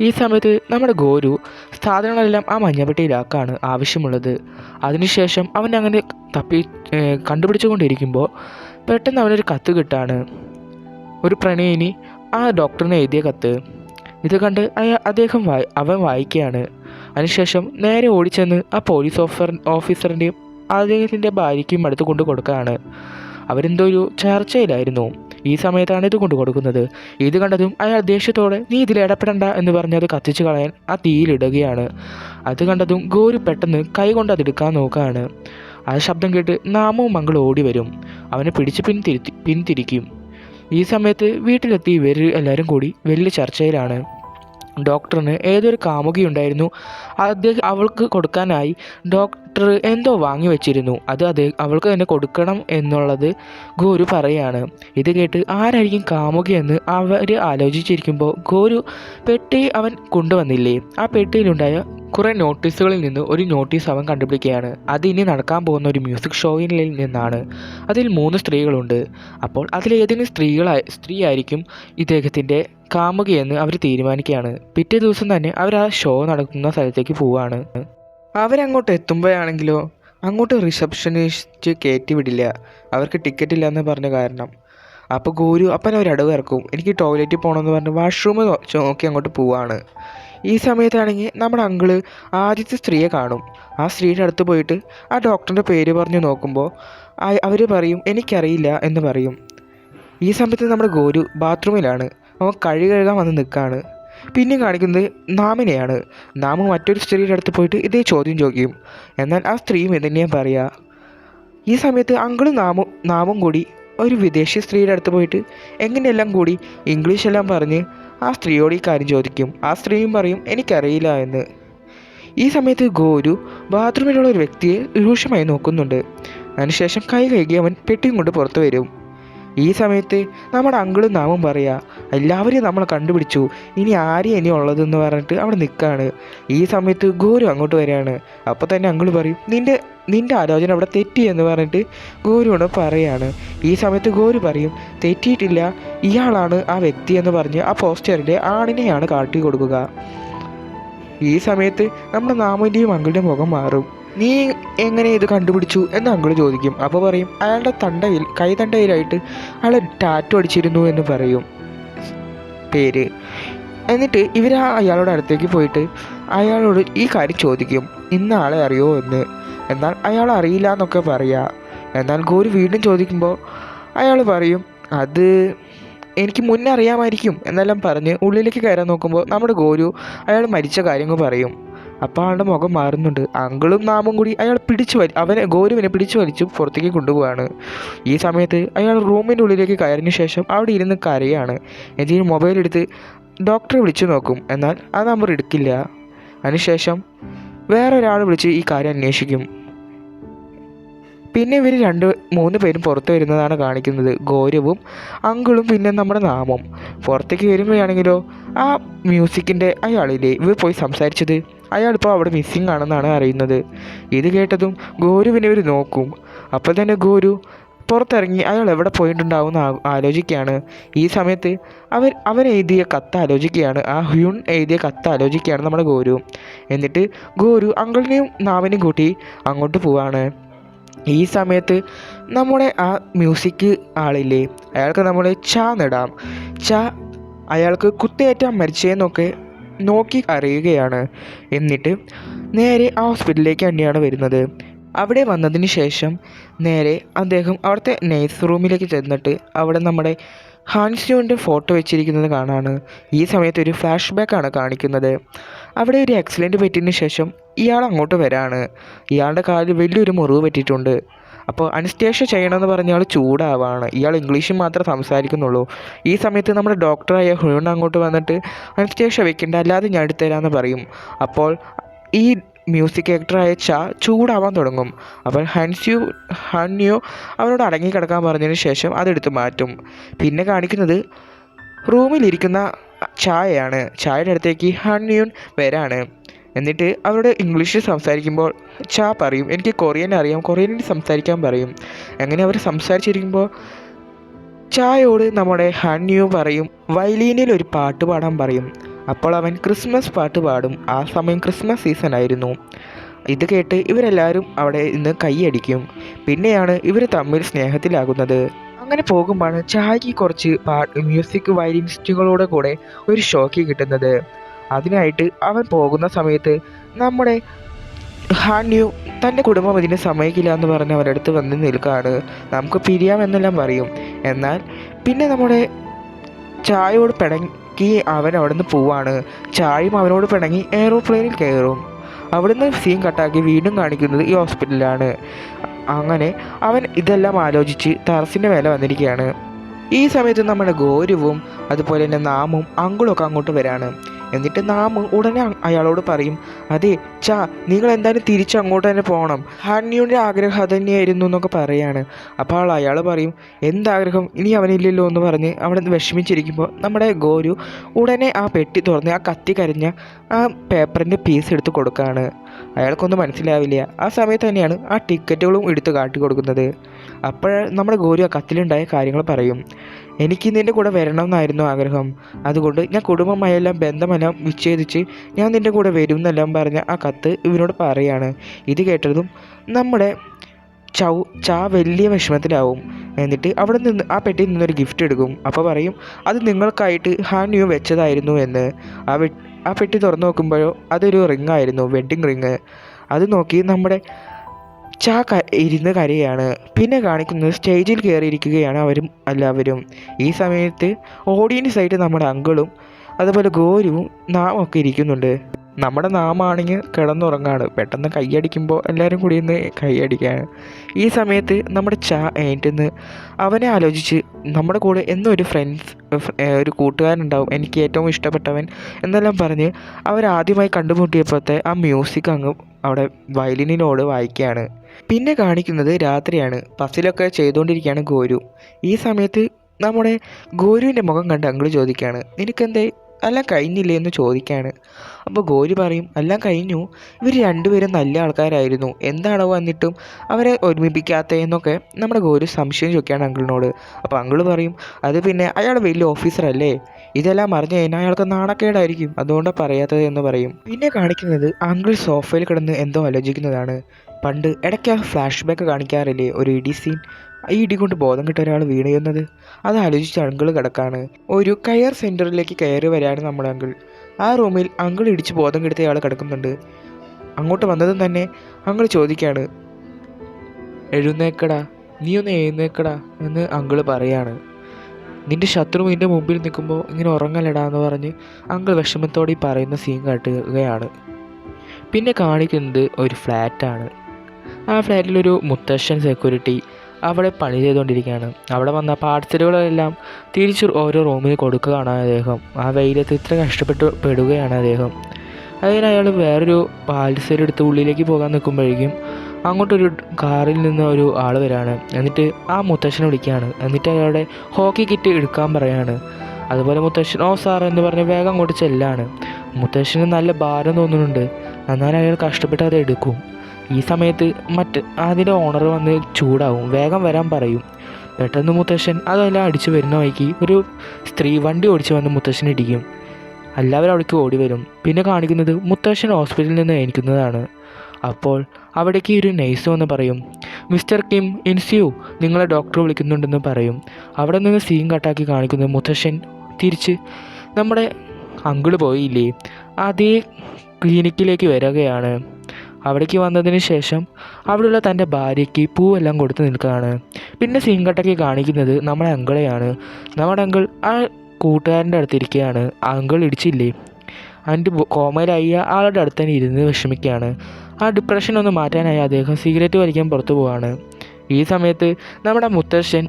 ഈ സമയത്ത് നമ്മുടെ ഗോരു സാധനങ്ങളെല്ലാം ആ മഞ്ഞപ്പെട്ടിയിലാക്കാണ് ആവശ്യമുള്ളത്. അതിനുശേഷം അവൻ അങ്ങനെ തപ്പി കണ്ടുപിടിച്ചുകൊണ്ടിരിക്കുമ്പോൾ പെട്ടെന്ന് അവനൊരു കത്ത് കിട്ടാണ്. ഒരു പ്രണയിനി ആ ഡോക്ടറിന് എഴുതിയ കത്ത്. ഇത് കണ്ട് അയാ അദ്ദേഹം വായി അവൻ വായിക്കുകയാണ്. അതിനുശേഷം നേരെ ഓടിച്ചെന്ന് ആ പോലീസ് ഓഫർ ഓഫീസറിന്റെയും അദ്ദേഹത്തിന്റെ ഭാര്യയ്ക്കും അടുത്ത് കൊണ്ട് കൊടുക്കുകയാണ്. അവരെന്തോ ഒരു ചർച്ചയിലായിരുന്നു. ഈ സമയത്താണ് ഇത് കൊണ്ടു കൊടുക്കുന്നത്. ഇത് കണ്ടതും അയാൾ ദേഷ്യത്തോടെ നീ ഇതിൽ ഇടപെടണ്ട എന്ന് പറഞ്ഞ് അത് കത്തിച്ചു കളയാൻ ആ തീയിലിടുകയാണ് അത് കണ്ടതും ഗോരു പെട്ടെന്ന് കൈ കൊണ്ട് അതെടുക്കാൻ നോക്കുകയാണ്. ആ ശബ്ദം കേട്ട് നാമവും മംഗൾ ഓടി വരും. അവനെ പിടിച്ച് പിന്തിരുത്തി പിന്തിരിക്കും ഈ സമയത്ത് വീട്ടിലെത്തി ഇവർ എല്ലാവരും കൂടി വലിയ ചർച്ചയിലാണ്. ഡോക്ടറിന് ഏതൊരു കാമുകിയുണ്ടായിരുന്നു അദ്ദേഹം അവൾക്ക് കൊടുക്കാനായി ഡോക്ടർ എന്തോ വാങ്ങി വെച്ചിരുന്നു. അത് അദ്ദേഹം അവൾക്ക് തന്നെ കൊടുക്കണം എന്നുള്ളത് ഗോരു പറയാണ്. ഇത് കേട്ട് ആരായിരിക്കും കാമുകിയെന്ന് അവർ ആലോചിച്ചിരിക്കുമ്പോൾ ഗോരു പെട്ടി അവൻ കൊണ്ടുവന്നില്ലേ? ആ പെട്ടിയിലുണ്ടായ കുറേ നോട്ടീസുകളിൽ നിന്ന് ഒരു നോട്ടീസ് അവൻ കണ്ടുപിടിക്കുകയാണ്. അത് ഇനി നടക്കാൻ പോകുന്ന ഒരു മ്യൂസിക് ഷോയിൽ നിന്നാണ്. അതിൽ മൂന്ന് സ്ത്രീകളുണ്ട്. അപ്പോൾ അതിലേതെങ്കിലും സ്ത്രീകളായി സ്ത്രീ ആയിരിക്കും ഇദ്ദേഹത്തിന്റെ കാമുകയെന്ന് അവർ തീരുമാനിക്കുകയാണ്. പിറ്റേ ദിവസം തന്നെ അവർ ആ ഷോ നടക്കുന്ന സ്ഥലത്തേക്ക് പോവുകയാണ്. അവരങ്ങോട്ട് എത്തുമ്പോഴാണെങ്കിലോ അങ്ങോട്ട് റിസപ്ഷനിസ്റ്റ് കയറ്റി വിടില്ല. അവർക്ക് ടിക്കറ്റ് ഇല്ല എന്ന് പറഞ്ഞ കാരണം. അപ്പോൾ ഗോരു അപ്പൻ ഒരടവ് ഇറക്കും. എനിക്ക് ടോയ്ലറ്റിൽ പോകണമെന്ന് പറഞ്ഞ് വാഷ്റൂം നോക്കി അങ്ങോട്ട് പോവാണ് ഈ സമയത്താണെങ്കിൽ നമ്മുടെ അങ്കിൾ ആദ്യത്തെ സ്ത്രീയെ കാണും. ആ സ്ത്രീയുടെ അടുത്ത് പോയിട്ട് ആ ഡോക്ടറിന്റെ പേര് പറഞ്ഞു നോക്കുമ്പോൾ അവർ പറയും എനിക്കറിയില്ല എന്ന് പറയും. ഈ സമയത്ത് നമ്മുടെ ഗോരു ബാത്റൂമിലാണ്. അവൻ കഴി കഴുകാൻ വന്ന് നിൽക്കുകയാണ് പിന്നെ കാണിക്കുന്നത് നാമിനെയാണ്. നാമ മറ്റൊരു സ്ത്രീയുടെ അടുത്ത് പോയിട്ട് ഇതേ ചോദ്യം ചോദിക്കും. എന്നാൽ ആ സ്ത്രീയും ഇതന്നെയാണ് പറയുക ഈ സമയത്ത് അങ്കിളും നാമും നാമും കൂടി ഒരു വിദേശി സ്ത്രീയുടെ അടുത്ത് പോയിട്ട് എങ്ങനെയെല്ലാം കൂടി ഇംഗ്ലീഷെല്ലാം പറഞ്ഞ് ആ സ്ത്രീയോട് ഈ കാര്യം ചോദിക്കും. ആ സ്ത്രീയും പറയും എനിക്കറിയില്ല എന്ന്. ഈ സമയത്ത് ഗോരു ബാത്റൂമിലുള്ള ഒരു വ്യക്തിയെ രൂക്ഷമായി നോക്കുന്നുണ്ട്. അതിനുശേഷം കൈ കഴുകി അവൻ പെട്ടിയും കൊണ്ട് പുറത്തു വരും. ഈ സമയത്ത് നമ്മുടെ അങ്കിളും നാമും പറയാ എല്ലാവരെയും നമ്മൾ കണ്ടുപിടിച്ചു. ഇനി ആരെയും ഇനി ഉള്ളതെന്ന് പറഞ്ഞിട്ട് അവിടെ നിൽക്കുകയാണ് ഈ സമയത്ത് ഗോരു അങ്ങോട്ട് വരികയാണ്. അപ്പോൾ തന്നെ അങ്കിൾ പറയും നിന്റെ നിന്റെ ആലോചന അവിടെ തെറ്റി എന്ന് പറഞ്ഞിട്ട് ഗോരുവിനോട് പറയാണ്. ഈ സമയത്ത് ഗോരു പറയും തെറ്റിയിട്ടില്ല. ഇയാളാണ് ആ വ്യക്തി എന്ന് പറഞ്ഞ് ആ പോസ്റ്ററിന്റെ ആണിനെയാണ് കാട്ടി കൊടുക്കുക. ഈ സമയത്ത് നമ്മുടെ നാമന്റെയും അങ്കിളുടെയും മുഖം മാറും. നീ എങ്ങനെ ഇത് കണ്ടുപിടിച്ചു? എന്ന് അങ്കിൾ ചോദിക്കും. അപ്പോൾ പറയും അയാളുടെ തണ്ടയിൽ കൈതണ്ടയിലായിട്ട് അയാൾ ടാറ്റു അടിച്ചിരുന്നു എന്ന് പറയും. പേര്. എന്നിട്ട് ഇവർ അയാളുടെ അടുത്തേക്ക് പോയിട്ട് അയാളോട് ഈ കാര്യം ചോദിക്കും. ഇന്ന ആളെ അറിയോ എന്ന്? എന്നാൽ അയാൾ അറിയില്ല എന്നൊക്കെ പറയാ. എന്നാൽ ഗോരി വീണ്ടും ചോദിക്കുമ്പോൾ അയാൾ പറയും അത് എനിക്ക് മുന്നേ അറിയാമായിരിക്കും എന്നെല്ലാം പറഞ്ഞ് ഉള്ളിലേക്ക് കയറാൻ നോക്കുമ്പോൾ നമ്മുടെ ഗോരു അയാൾ മരിച്ച കാര്യങ്ങൾ പറയും. അപ്പോൾ ആളുടെ മുഖം മാറുന്നുണ്ട്. അങ്കിളും നാമും കൂടി അയാൾ പിടിച്ചു വലി അവനെ ഗോരുവിനെ പിടിച്ചു വലിച്ചു പുറത്തേക്ക് കൊണ്ടുപോവാണ്. ഈ സമയത്ത് അയാൾ റൂമിന്റെ ഉള്ളിലേക്ക് കയറിന് ശേഷം അവിടെ ഇരുന്ന് കരയാണ്. എന്തെങ്കിലും മൊബൈൽ എടുത്ത് ഡോക്ടറെ വിളിച്ചു നോക്കും. എന്നാൽ ആ നമ്പർ എടുക്കില്ല. അതിനുശേഷം വേറെ ഒരാൾ വിളിച്ച് ഈ കാര്യം അന്വേഷിക്കും. പിന്നെ ഇവർ രണ്ട് മൂന്ന് പേരും പുറത്ത് വരുന്നതാണ് കാണിക്കുന്നത്. ഗൗരവും അങ്കിളും പിന്നെ നമ്മുടെ നാമം. പുറത്തേക്ക് വരുമ്പോഴാണെങ്കിലോ ആ മ്യൂസിക്കിന്റെ അയാളില്ലേ? ഇവർ പോയി സംസാരിച്ചത് അയാളിപ്പോൾ അവിടെ മിസ്സിംഗ് ആണെന്നാണ് അറിയുന്നത്. ഇത് കേട്ടതും ഗോരുവിനെ ഒരു നോക്കും. അപ്പോൾ തന്നെ ഗോരു പുറത്തിറങ്ങി അയാൾ എവിടെ പോയിട്ടുണ്ടാവും എന്ന് ആലോചിക്കുകയാണ്. ഈ സമയത്ത് അവർ അവൻ എഴുതിയ കത്ത് ആലോചിക്കുകയാണ്. ആ ഹ്യൂൺ എഴുതിയ കത്ത് ആലോചിക്കുകയാണ് നമ്മുടെ ഗോരു. എന്നിട്ട് ഗോരു അങ്കിളിനെയും നാവിനെയും കൂട്ടി അങ്ങോട്ട് പോവാണ്. ഈ സമയത്ത് നമ്മുടെ ആ മ്യൂസിക് ആളില്ലേ അയാൾക്ക് നമ്മൾ ചാ നിടാം ചാ അയാൾക്ക് കുത്തേറ്റാൻ മരിച്ചതെന്നൊക്കെ നോക്കി അറിയുകയാണ് എന്നിട്ട് നേരെ ആ ഹോസ്പിറ്റലിലേക്ക് തന്നെയാണ് വരുന്നത്. അവിടെ വന്നതിന് ശേഷം നേരെ അദ്ദേഹം അവിടുത്തെ നേഴ്സ് റൂമിലേക്ക് ചെന്നിട്ട് അവിടെ നമ്മുടെ ഹാൻസ്യൂന്റെ ഫോട്ടോ വെച്ചിരിക്കുന്നത് കാണാണ്. ഈ സമയത്ത് ഒരു ഫ്ലാഷ് ബാക്കാണ് കാണിക്കുന്നത്. അവിടെ ഒരു ആക്സിഡന്റ് പറ്റിയതിന് ശേഷം ഇയാൾ അങ്ങോട്ട് വരാണ്. ഇയാളുടെ കാലിൽ വലിയൊരു മുറിവ് പറ്റിയിട്ടുണ്ട്. അപ്പോൾ അനസ്തേഷ്യ ചെയ്യണമെന്ന് പറഞ്ഞ ആൾ ചൂടാവാണ്. ഇയാൾ ഇംഗ്ലീഷിൽ മാത്രമേ സംസാരിക്കുന്നുള്ളൂ. ഈ സമയത്ത് നമ്മുടെ ഡോക്ടറായ ഹുൺ അങ്ങോട്ട് വന്നിട്ട് അനസ്തേഷ്യ വെക്കേണ്ട അല്ലാതെ ഞാൻ എടുത്തുതരാമെന്ന് പറയും. അപ്പോൾ ഈ മ്യൂസിക് ആക്ടറായ ച ചൂടാവാൻ തുടങ്ങും. അപ്പോൾ ഹൻസ്യു ഹൺയു അവരോട് അടങ്ങി കിടക്കാൻ പറഞ്ഞതിന് ശേഷം അതെടുത്ത് മാറ്റും. പിന്നെ കാണിക്കുന്നത് റൂമിലിരിക്കുന്ന ചായയാണ്. ചായയുടെ അടുത്തേക്ക് ഹൺയുൻ വരാണ്. എന്നിട്ട് അവരോട് ഇംഗ്ലീഷ് സംസാരിക്കുമ്പോൾ ചാ പറയും എനിക്ക് കൊറിയൻ അറിയാം കൊറിയനിൽ സംസാരിക്കാൻ പറയും. അങ്ങനെ അവർ സംസാരിച്ചിരിക്കുമ്പോൾ ചായോട് നമ്മുടെ ഹണ്യു പറയും വയലീനിൽ ഒരു പാട്ട് പാടാൻ പറയും. അപ്പോൾ അവൻ ക്രിസ്മസ് പാട്ട് പാടും. ആ സമയം ക്രിസ്മസ് സീസൺ ആയിരുന്നു. ഇത് കേട്ട് ഇവരെല്ലാവരും അവിടെ നിന്ന് കൈയടിക്കും. പിന്നെയാണ് ഇവർ തമ്മിൽ സ്നേഹത്തിലാകുന്നത്. അങ്ങനെ പോകുമ്പോഴാണ് ചായക്ക് കുറച്ച് പാട്ട് മ്യൂസിക് വയലിനിസ്റ്റുകളോട് കൂടെ ഒരു ഷോക്ക് കിട്ടുന്നത്. അതിനായിട്ട് അവൻ പോകുന്ന സമയത്ത് നമ്മുടെ ഹാൻഡ്യു തന്റെ കുടുംബം ഇതിന് സമ്മതിക്കില്ല എന്ന് പറഞ്ഞ് അവരുടെ അടുത്ത് വന്ന് നിൽക്കുകയാണ്. നമുക്ക് പിരിയാമെന്നെല്ലാം പറയും. എന്നാൽ പിന്നെ നമ്മുടെ ചായയോട് പിണങ്ങി അവൻ അവിടെ നിന്ന് പോവാണ്. ചായയും അവനോട് പിണങ്ങി എയറോപ്ലെയിനിൽ കയറും. അവിടുന്ന് സീൻ കട്ടാക്കി വീണ്ടും കാണിക്കുന്നത് ഈ ഹോസ്പിറ്റലിലാണ് അങ്ങനെ അവൻ ഇതെല്ലാം ആലോചിച്ച് ടെറസിന്റെ മേലെ വന്നിരിക്കുകയാണ്. ഈ സമയത്ത് നമ്മുടെ ഗൗരവും അതുപോലെ തന്നെ നാമും അങ്കിളൊക്കെ അങ്ങോട്ട് വരാണ്. എന്നിട്ട് നാം ഉടനെ അയാളോട് പറയും അതെ ചാ നിങ്ങൾ എന്തായാലും തിരിച്ച് അങ്ങോട്ട് തന്നെ പോകണം. ഹണ്ണിയുടെ ആഗ്രഹം തന്നെയായിരുന്നു എന്നൊക്കെ പറയാണ്. അപ്പോൾ അയാൾ പറയും എന്താഗ്രഹം ഇനി അവനില്ലല്ലോ എന്ന് പറഞ്ഞ് അവിടെ നിന്ന് വിഷമിച്ചിരിക്കുമ്പോൾ നമ്മുടെ ഗോരു ഉടനെ ആ പെട്ടി തുറന്ന് ആ കത്തി കരിഞ്ഞ ആ പേപ്പറിന്റെ പീസ് എടുത്ത് കൊടുക്കുകയാണ്. അയാൾക്കൊന്നും മനസ്സിലാവില്ല. ആ സമയത്ത് തന്നെയാണ് ആ ടിക്കറ്റുകളും എടുത്ത് കാട്ടി കൊടുക്കുന്നത്. അപ്പോൾ നമ്മുടെ ഗോരു ആ കത്തിലുണ്ടായ കാര്യങ്ങൾ പറയും. എനിക്ക് നിന്റെ കൂടെ വരണം എന്നായിരുന്നു ആഗ്രഹം. അതുകൊണ്ട് ഞാൻ കുടുംബമായെല്ലാം ബന്ധമെല്ലാം വിച്ഛേദിച്ച് ഞാൻ നിന്റെ കൂടെ വരും എന്നെല്ലാം പറഞ്ഞ ആ കത്ത് ഇവനോട് പറയാണ്. ഇത് കേട്ടതും നമ്മുടെ ചൗ ചാ വലിയ വിഷമത്തിലാവും. എന്നിട്ട് അവിടെ നിന്ന് ആ പെട്ടിയിൽ നിന്നൊരു ഗിഫ്റ്റ് എടുക്കും. അപ്പോൾ പറയും അത് നിങ്ങൾക്കായിട്ട് ഹാന്യു വെച്ചതായിരുന്നു എന്ന്. ആ ആ പെട്ടി തുറന്നു നോക്കുമ്പോഴോ അതൊരു റിംഗ് ആയിരുന്നു വെഡ്ഡിങ് റിങ് അത് നോക്കി നമ്മുടെ ചാ ഇരുന്ന് കരയാണ്. പിന്നെ കാണിക്കുന്നത് സ്റ്റേജിൽ കയറിയിരിക്കുകയാണ് അവരും എല്ലാവരും. ഈ സമയത്ത് ഓഡിയൻസ് ആയിട്ട് നമ്മുടെ അങ്കിളും അതുപോലെ ഗോരുവും നാമും ഒക്കെ ഇരിക്കുന്നുണ്ട്. നമ്മുടെ നാമാണെങ്കിൽ കിടന്നുറങ്ങാണ്. പെട്ടെന്ന് കൈയടിക്കുമ്പോൾ എല്ലാവരും കൂടി ഒന്ന് കൈയടിക്കുകയാണ്. ഈ സമയത്ത് നമ്മുടെ ചാ ഏറ്റുന്ന് അവനെ ആലോചിച്ച് നമ്മുടെ കൂടെ എന്നും ഒരു ഫ്രണ്ട്സ് ഒരു കൂട്ടുകാരനുണ്ടാവും. എനിക്ക് ഏറ്റവും ഇഷ്ടപ്പെട്ടവൻ എന്നെല്ലാം പറഞ്ഞ് അവരാദ്യമായി കണ്ടുമുട്ടിയപ്പോഴത്തെ ആ മ്യൂസിക് അങ്ങ് അവിടെ വയലിനിനോട് വായിക്കുകയാണ്. പിന്നെ കാണിക്കുന്നത് രാത്രിയാണ്. പസിലൊക്കെ ചെയ്തുകൊണ്ടിരിക്കുകയാണ് ഗോരു. ഈ സമയത്ത് നമ്മുടെ ഗോരുവിന്റെ മുഖം കണ്ട് അങ്കിൾ ചോദിക്കുകയാണ് നിനക്കെന്തേ? എല്ലാം കഴിഞ്ഞില്ലേ? എന്ന് ചോദിക്കുകയാണ്. അപ്പോൾ ഗോരി പറയും എല്ലാം കഴിഞ്ഞു. ഇവർ രണ്ടുപേരും നല്ല ആൾക്കാരായിരുന്നു. എന്താണോ വന്നിട്ടും അവരെ ഒരുമിപ്പിക്കാത്തതെന്നൊക്കെ നമ്മുടെ ഗോരു സംശയം ചോദിക്കുകയാണ് അങ്കിളിനോട്. അപ്പോൾ അങ്കിൾ പറയും അത് പിന്നെ അയാൾ വലിയ ഓഫീസറല്ലേ ഇതെല്ലാം അറിഞ്ഞു കഴിഞ്ഞാൽ അയാൾക്ക് നാണക്കേടായിരിക്കും. അതുകൊണ്ട് പറയാത്തത് എന്ന് പറയും. പിന്നെ കാണിക്കുന്നത് അങ്കിൾ സോഫയിൽ കിടന്ന് എന്തോ ആലോചിക്കുന്നതാണ്. പണ്ട് ഇടയ്ക്ക് ആ ഫ്ലാഷ് ബാക്ക് കാണിക്കാറില്ലേ ഒരു ഇടി സീൻ ഈ ഇടി കൊണ്ട് ബോധം കിട്ടിയ ഒരാൾ വീണയുന്നത് അത് ആലോചിച്ച് അങ്കിൾ കിടക്കാണ്. ഒരു കയർ സെന്ററിലേക്ക് കയറി വരാണ് നമ്മുടെ അങ്കിൾ ആ റൂമിൽ അങ്കിൾ ഇടിച്ച് ബോധം കെടുത്ത ആൾ കിടക്കുന്നുണ്ട്. അങ്ങോട്ട് വന്നതും തന്നെ അങ്കിൾ ചോദിക്കുകയാണ് എഴുന്നേക്കടാ നീ ഒന്ന് എഴുന്നേക്കടാ എന്ന് അങ്കിൾ പറയാണ്. നിന്റെ ശത്രു നിന്റെ മുമ്പിൽ നിൽക്കുമ്പോൾ ഇങ്ങനെ ഉറങ്ങലടാ എന്ന് പറഞ്ഞ് അങ്കിൾ വിഷമത്തോടെ ഈ പറയുന്ന സീൻ കാട്ടുകയാണ്. പിന്നെ കാണിക്കുന്നത് ഒരു ഫ്ലാറ്റാണ് ആ ഫ്ലാറ്റിലൊരു മുത്തശ്ശൻ സെക്യൂരിറ്റി അവിടെ പണി ചെയ്തുകൊണ്ടിരിക്കുകയാണ്. അവിടെ വന്ന പാർസലുകളെല്ലാം തിരിച്ച് ഓരോ റൂമിൽ കൊടുക്കുകയാണ് അദ്ദേഹം. ആ വെയിലത്ത് ഇത്ര കഷ്ടപ്പെട്ട് പെടുകയാണ് അദ്ദേഹം. അതിന് അയാൾ വേറൊരു പാർസൽ എടുത്ത് ഉള്ളിലേക്ക് പോകാൻ നിൽക്കുമ്പോഴേക്കും അങ്ങോട്ടൊരു കാറിൽ നിന്ന് ഒരു ആൾ വരാണ്. എന്നിട്ട് ആ മുത്തശ്ശനെ വിളിക്കുകയാണ്. എന്നിട്ട് അയാളുടെ ഹോക്കി കിറ്റ് എടുക്കാൻ പറയാണ്. അതുപോലെ മുത്തശ്ശൻ ഓ സാർ എന്ന് പറഞ്ഞ് വേഗം അങ്ങോട്ട് ചെല്ലാണ്. മുത്തശ്ശന് നല്ല ഭാരം തോന്നുന്നുണ്ട്. എന്നാലും അയാൾ കഷ്ടപ്പെട്ട് അത് എടുക്കും. ഈ സമയത്ത് മറ്റ് അതിന്റെ ഓണർ വന്ന് ചൂടാവും. വേഗം വരാൻ പറയും. പെട്ടെന്ന് മുത്തശ്ശൻ അതെല്ലാം അടിച്ചു വരുന്ന വഴിക്ക് ഒരു സ്ത്രീ വണ്ടി ഓടിച്ച് വന്ന് മുത്തശ്ശൻ ഇടിക്കും. എല്ലാവരും അവിടേക്ക് ഓടി വരും. പിന്നെ കാണിക്കുന്നത് മുത്തശ്ശൻ ഹോസ്പിറ്റലിൽ നിന്ന് എണീക്കുന്നതാണ് അപ്പോൾ അവിടേക്ക് ഒരു നേഴ്സ് വന്ന് പറയും മിസ്റ്റർ കിം ഇൻസ്യൂ നിങ്ങളെ ഡോക്ടർ വിളിക്കുന്നുണ്ടെന്ന് പറയും. അവിടെ നിന്ന് സീൻ കട്ടാക്കി കാണിക്കുന്നത് മുത്തശ്ശൻ തിരിച്ച് നമ്മുടെ അങ്കിൾ പോയില്ലേ? അതേ ക്ലിനിക്കിലേക്ക് വരികയാണ്. അവിടേക്ക് വന്നതിന് ശേഷം അവിടെയുള്ള തന്റെ ഭാര്യയ്ക്ക് പൂവെല്ലാം കൊടുത്ത് നിൽക്കുകയാണ്. പിന്നെ സീൻ കട്ടാക്കി കാണിക്കുന്നത് നമ്മുടെ അങ്കിളെയാണ് നമ്മുടെ അങ്കിൾ ആ കൂട്ടുകാരന്റെ അടുത്തിരിക്കുകയാണ്. അങ്കിൾ ഇടിച്ചില്ലേ? അതിന്റെ കോമയിലായി ആളുടെ അടുത്ത് തന്നെ ഇരുന്ന് വിഷമിക്കുകയാണ്. ആ ഡിപ്രഷൻ ഒന്ന് മാറ്റാനായി അദ്ദേഹം സിഗരറ്റ് വലിക്കാൻ പുറത്തു പോവാണ്. ഈ സമയത്ത് നമ്മുടെ മുത്തശ്ശൻ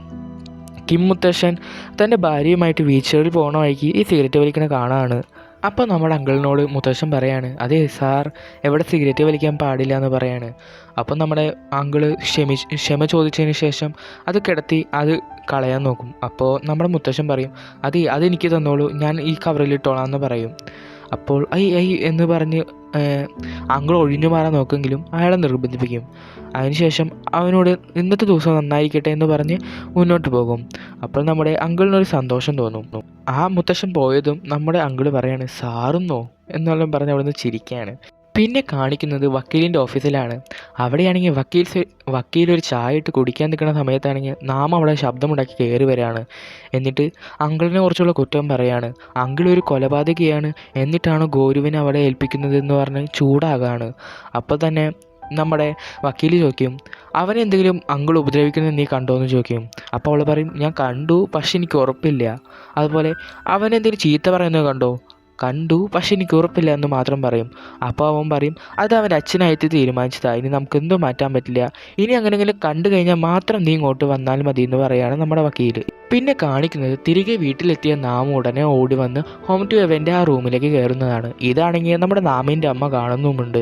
കിം മുത്തശ്ശൻ തന്റെ ഭാര്യയുമായിട്ട് വീച്ചറിൽ പോകണ വഴിക്ക് ഈ സിഗരറ്റ് വലിക്കണ കാണാണ്. അപ്പോൾ നമ്മുടെ അങ്കിളിനോട് മുത്തശ്ശൻ പറയാണ് അതെ സാർ എവിടെ സിഗരറ്റ് വലിക്കാൻ പാടില്ല എന്ന് പറയാണ്. അപ്പം നമ്മുടെ അങ്കിൾ ക്ഷമി ക്ഷമ ചോദിച്ചതിന് ശേഷം അത് കിടത്തി അത് കളയാൻ നോക്കും. അപ്പോൾ നമ്മുടെ മുത്തശ്ശൻ പറയും അത് അതെനിക്ക് തന്നോളൂ ഞാൻ ഈ കവറിൽ ഇട്ടോളാം എന്ന് പറയും. അപ്പോൾ ഐ ഐ എന്ന് പറഞ്ഞ് അങ്കിൾ ഒഴിഞ്ഞു മാറാൻ നോക്കെങ്കിലും അയാളെ നിർബന്ധിപ്പിക്കും. അതിനുശേഷം അവനോട് ഇന്നത്തെ ദിവസം നന്നായിരിക്കട്ടെ എന്ന് പറഞ്ഞ് മുന്നോട്ട് പോകും. അപ്പോൾ നമ്മുടെ അങ്കിളിനൊരു സന്തോഷം തോന്നും. ആ മുത്തശ്ശൻ പോയതും നമ്മുടെ അങ്കിൾ പറയാണ് സാറുന്നോ? എന്നെല്ലാം പറഞ്ഞ് അവിടുന്ന് ചിരിക്കുകയാണ് പിന്നെ കാണിക്കുന്നത് വക്കീലിന്റെ ഓഫീസിലാണ്. അവിടെയാണെങ്കിൽ വക്കീൽ വക്കീൽ ഒരു ചായ ഇട്ട് കുടിക്കാൻ നിൽക്കുന്ന സമയത്താണെങ്കിൽ നാം അവിടെ ശബ്ദമുണ്ടാക്കി കയറി വരികയാണ് എന്നിട്ട് അങ്കിളിനെ കുറിച്ചുള്ള കുറ്റം പറയാണ്. അങ്കിൾ ഒരു കൊലപാതകയാണ്. എന്നിട്ടാണ് ഗോരുവിനെ അവിടെ ഏൽപ്പിക്കുന്നത് എന്ന് പറഞ്ഞ് ചൂടാകാണ്. അപ്പോൾ തന്നെ നമ്മുടെ വക്കീൽ ചോദിക്കും അവനെന്തെങ്കിലും അങ്കിൾ ഉപദ്രവിക്കുന്നത് നീ കണ്ടോ? എന്ന് ചോദിക്കും. അപ്പോൾ അവൾ പറയും ഞാൻ കണ്ടു പക്ഷെ എനിക്ക് ഉറപ്പില്ല. അതുപോലെ അവനെന്തെങ്കിലും ചീത്ത പറയുന്നത് കണ്ടോ? കണ്ടു പക്ഷെ എനിക്ക് ഉറപ്പില്ല എന്ന് മാത്രം പറയും. അപ്പോൾ അവൻ പറയും അത് അവന്റെ അച്ഛനായിട്ട് തീരുമാനിച്ചതാണ് ഇനി നമുക്ക് എന്തും മാറ്റാൻ പറ്റില്ല? ഇനി അങ്ങനെങ്കിലും കണ്ടു കഴിഞ്ഞാൽ മാത്രം നീ ഇങ്ങോട്ട് വന്നാൽ മതി എന്ന് പറയുകയാണ് നമ്മുടെ വക്കീൽ പിന്നെ കാണിക്കുന്നത് തിരികെ വീട്ടിലെത്തിയ നാം ഉടനെ ഓടി വന്ന് ഹോം ടു എവന്റെ ആ റൂമിലേക്ക് കയറുന്നതാണ്. ഇതാണെങ്കിൽ നമ്മുടെ നാമിന്റെ അമ്മ കാണുന്നുമുണ്ട്.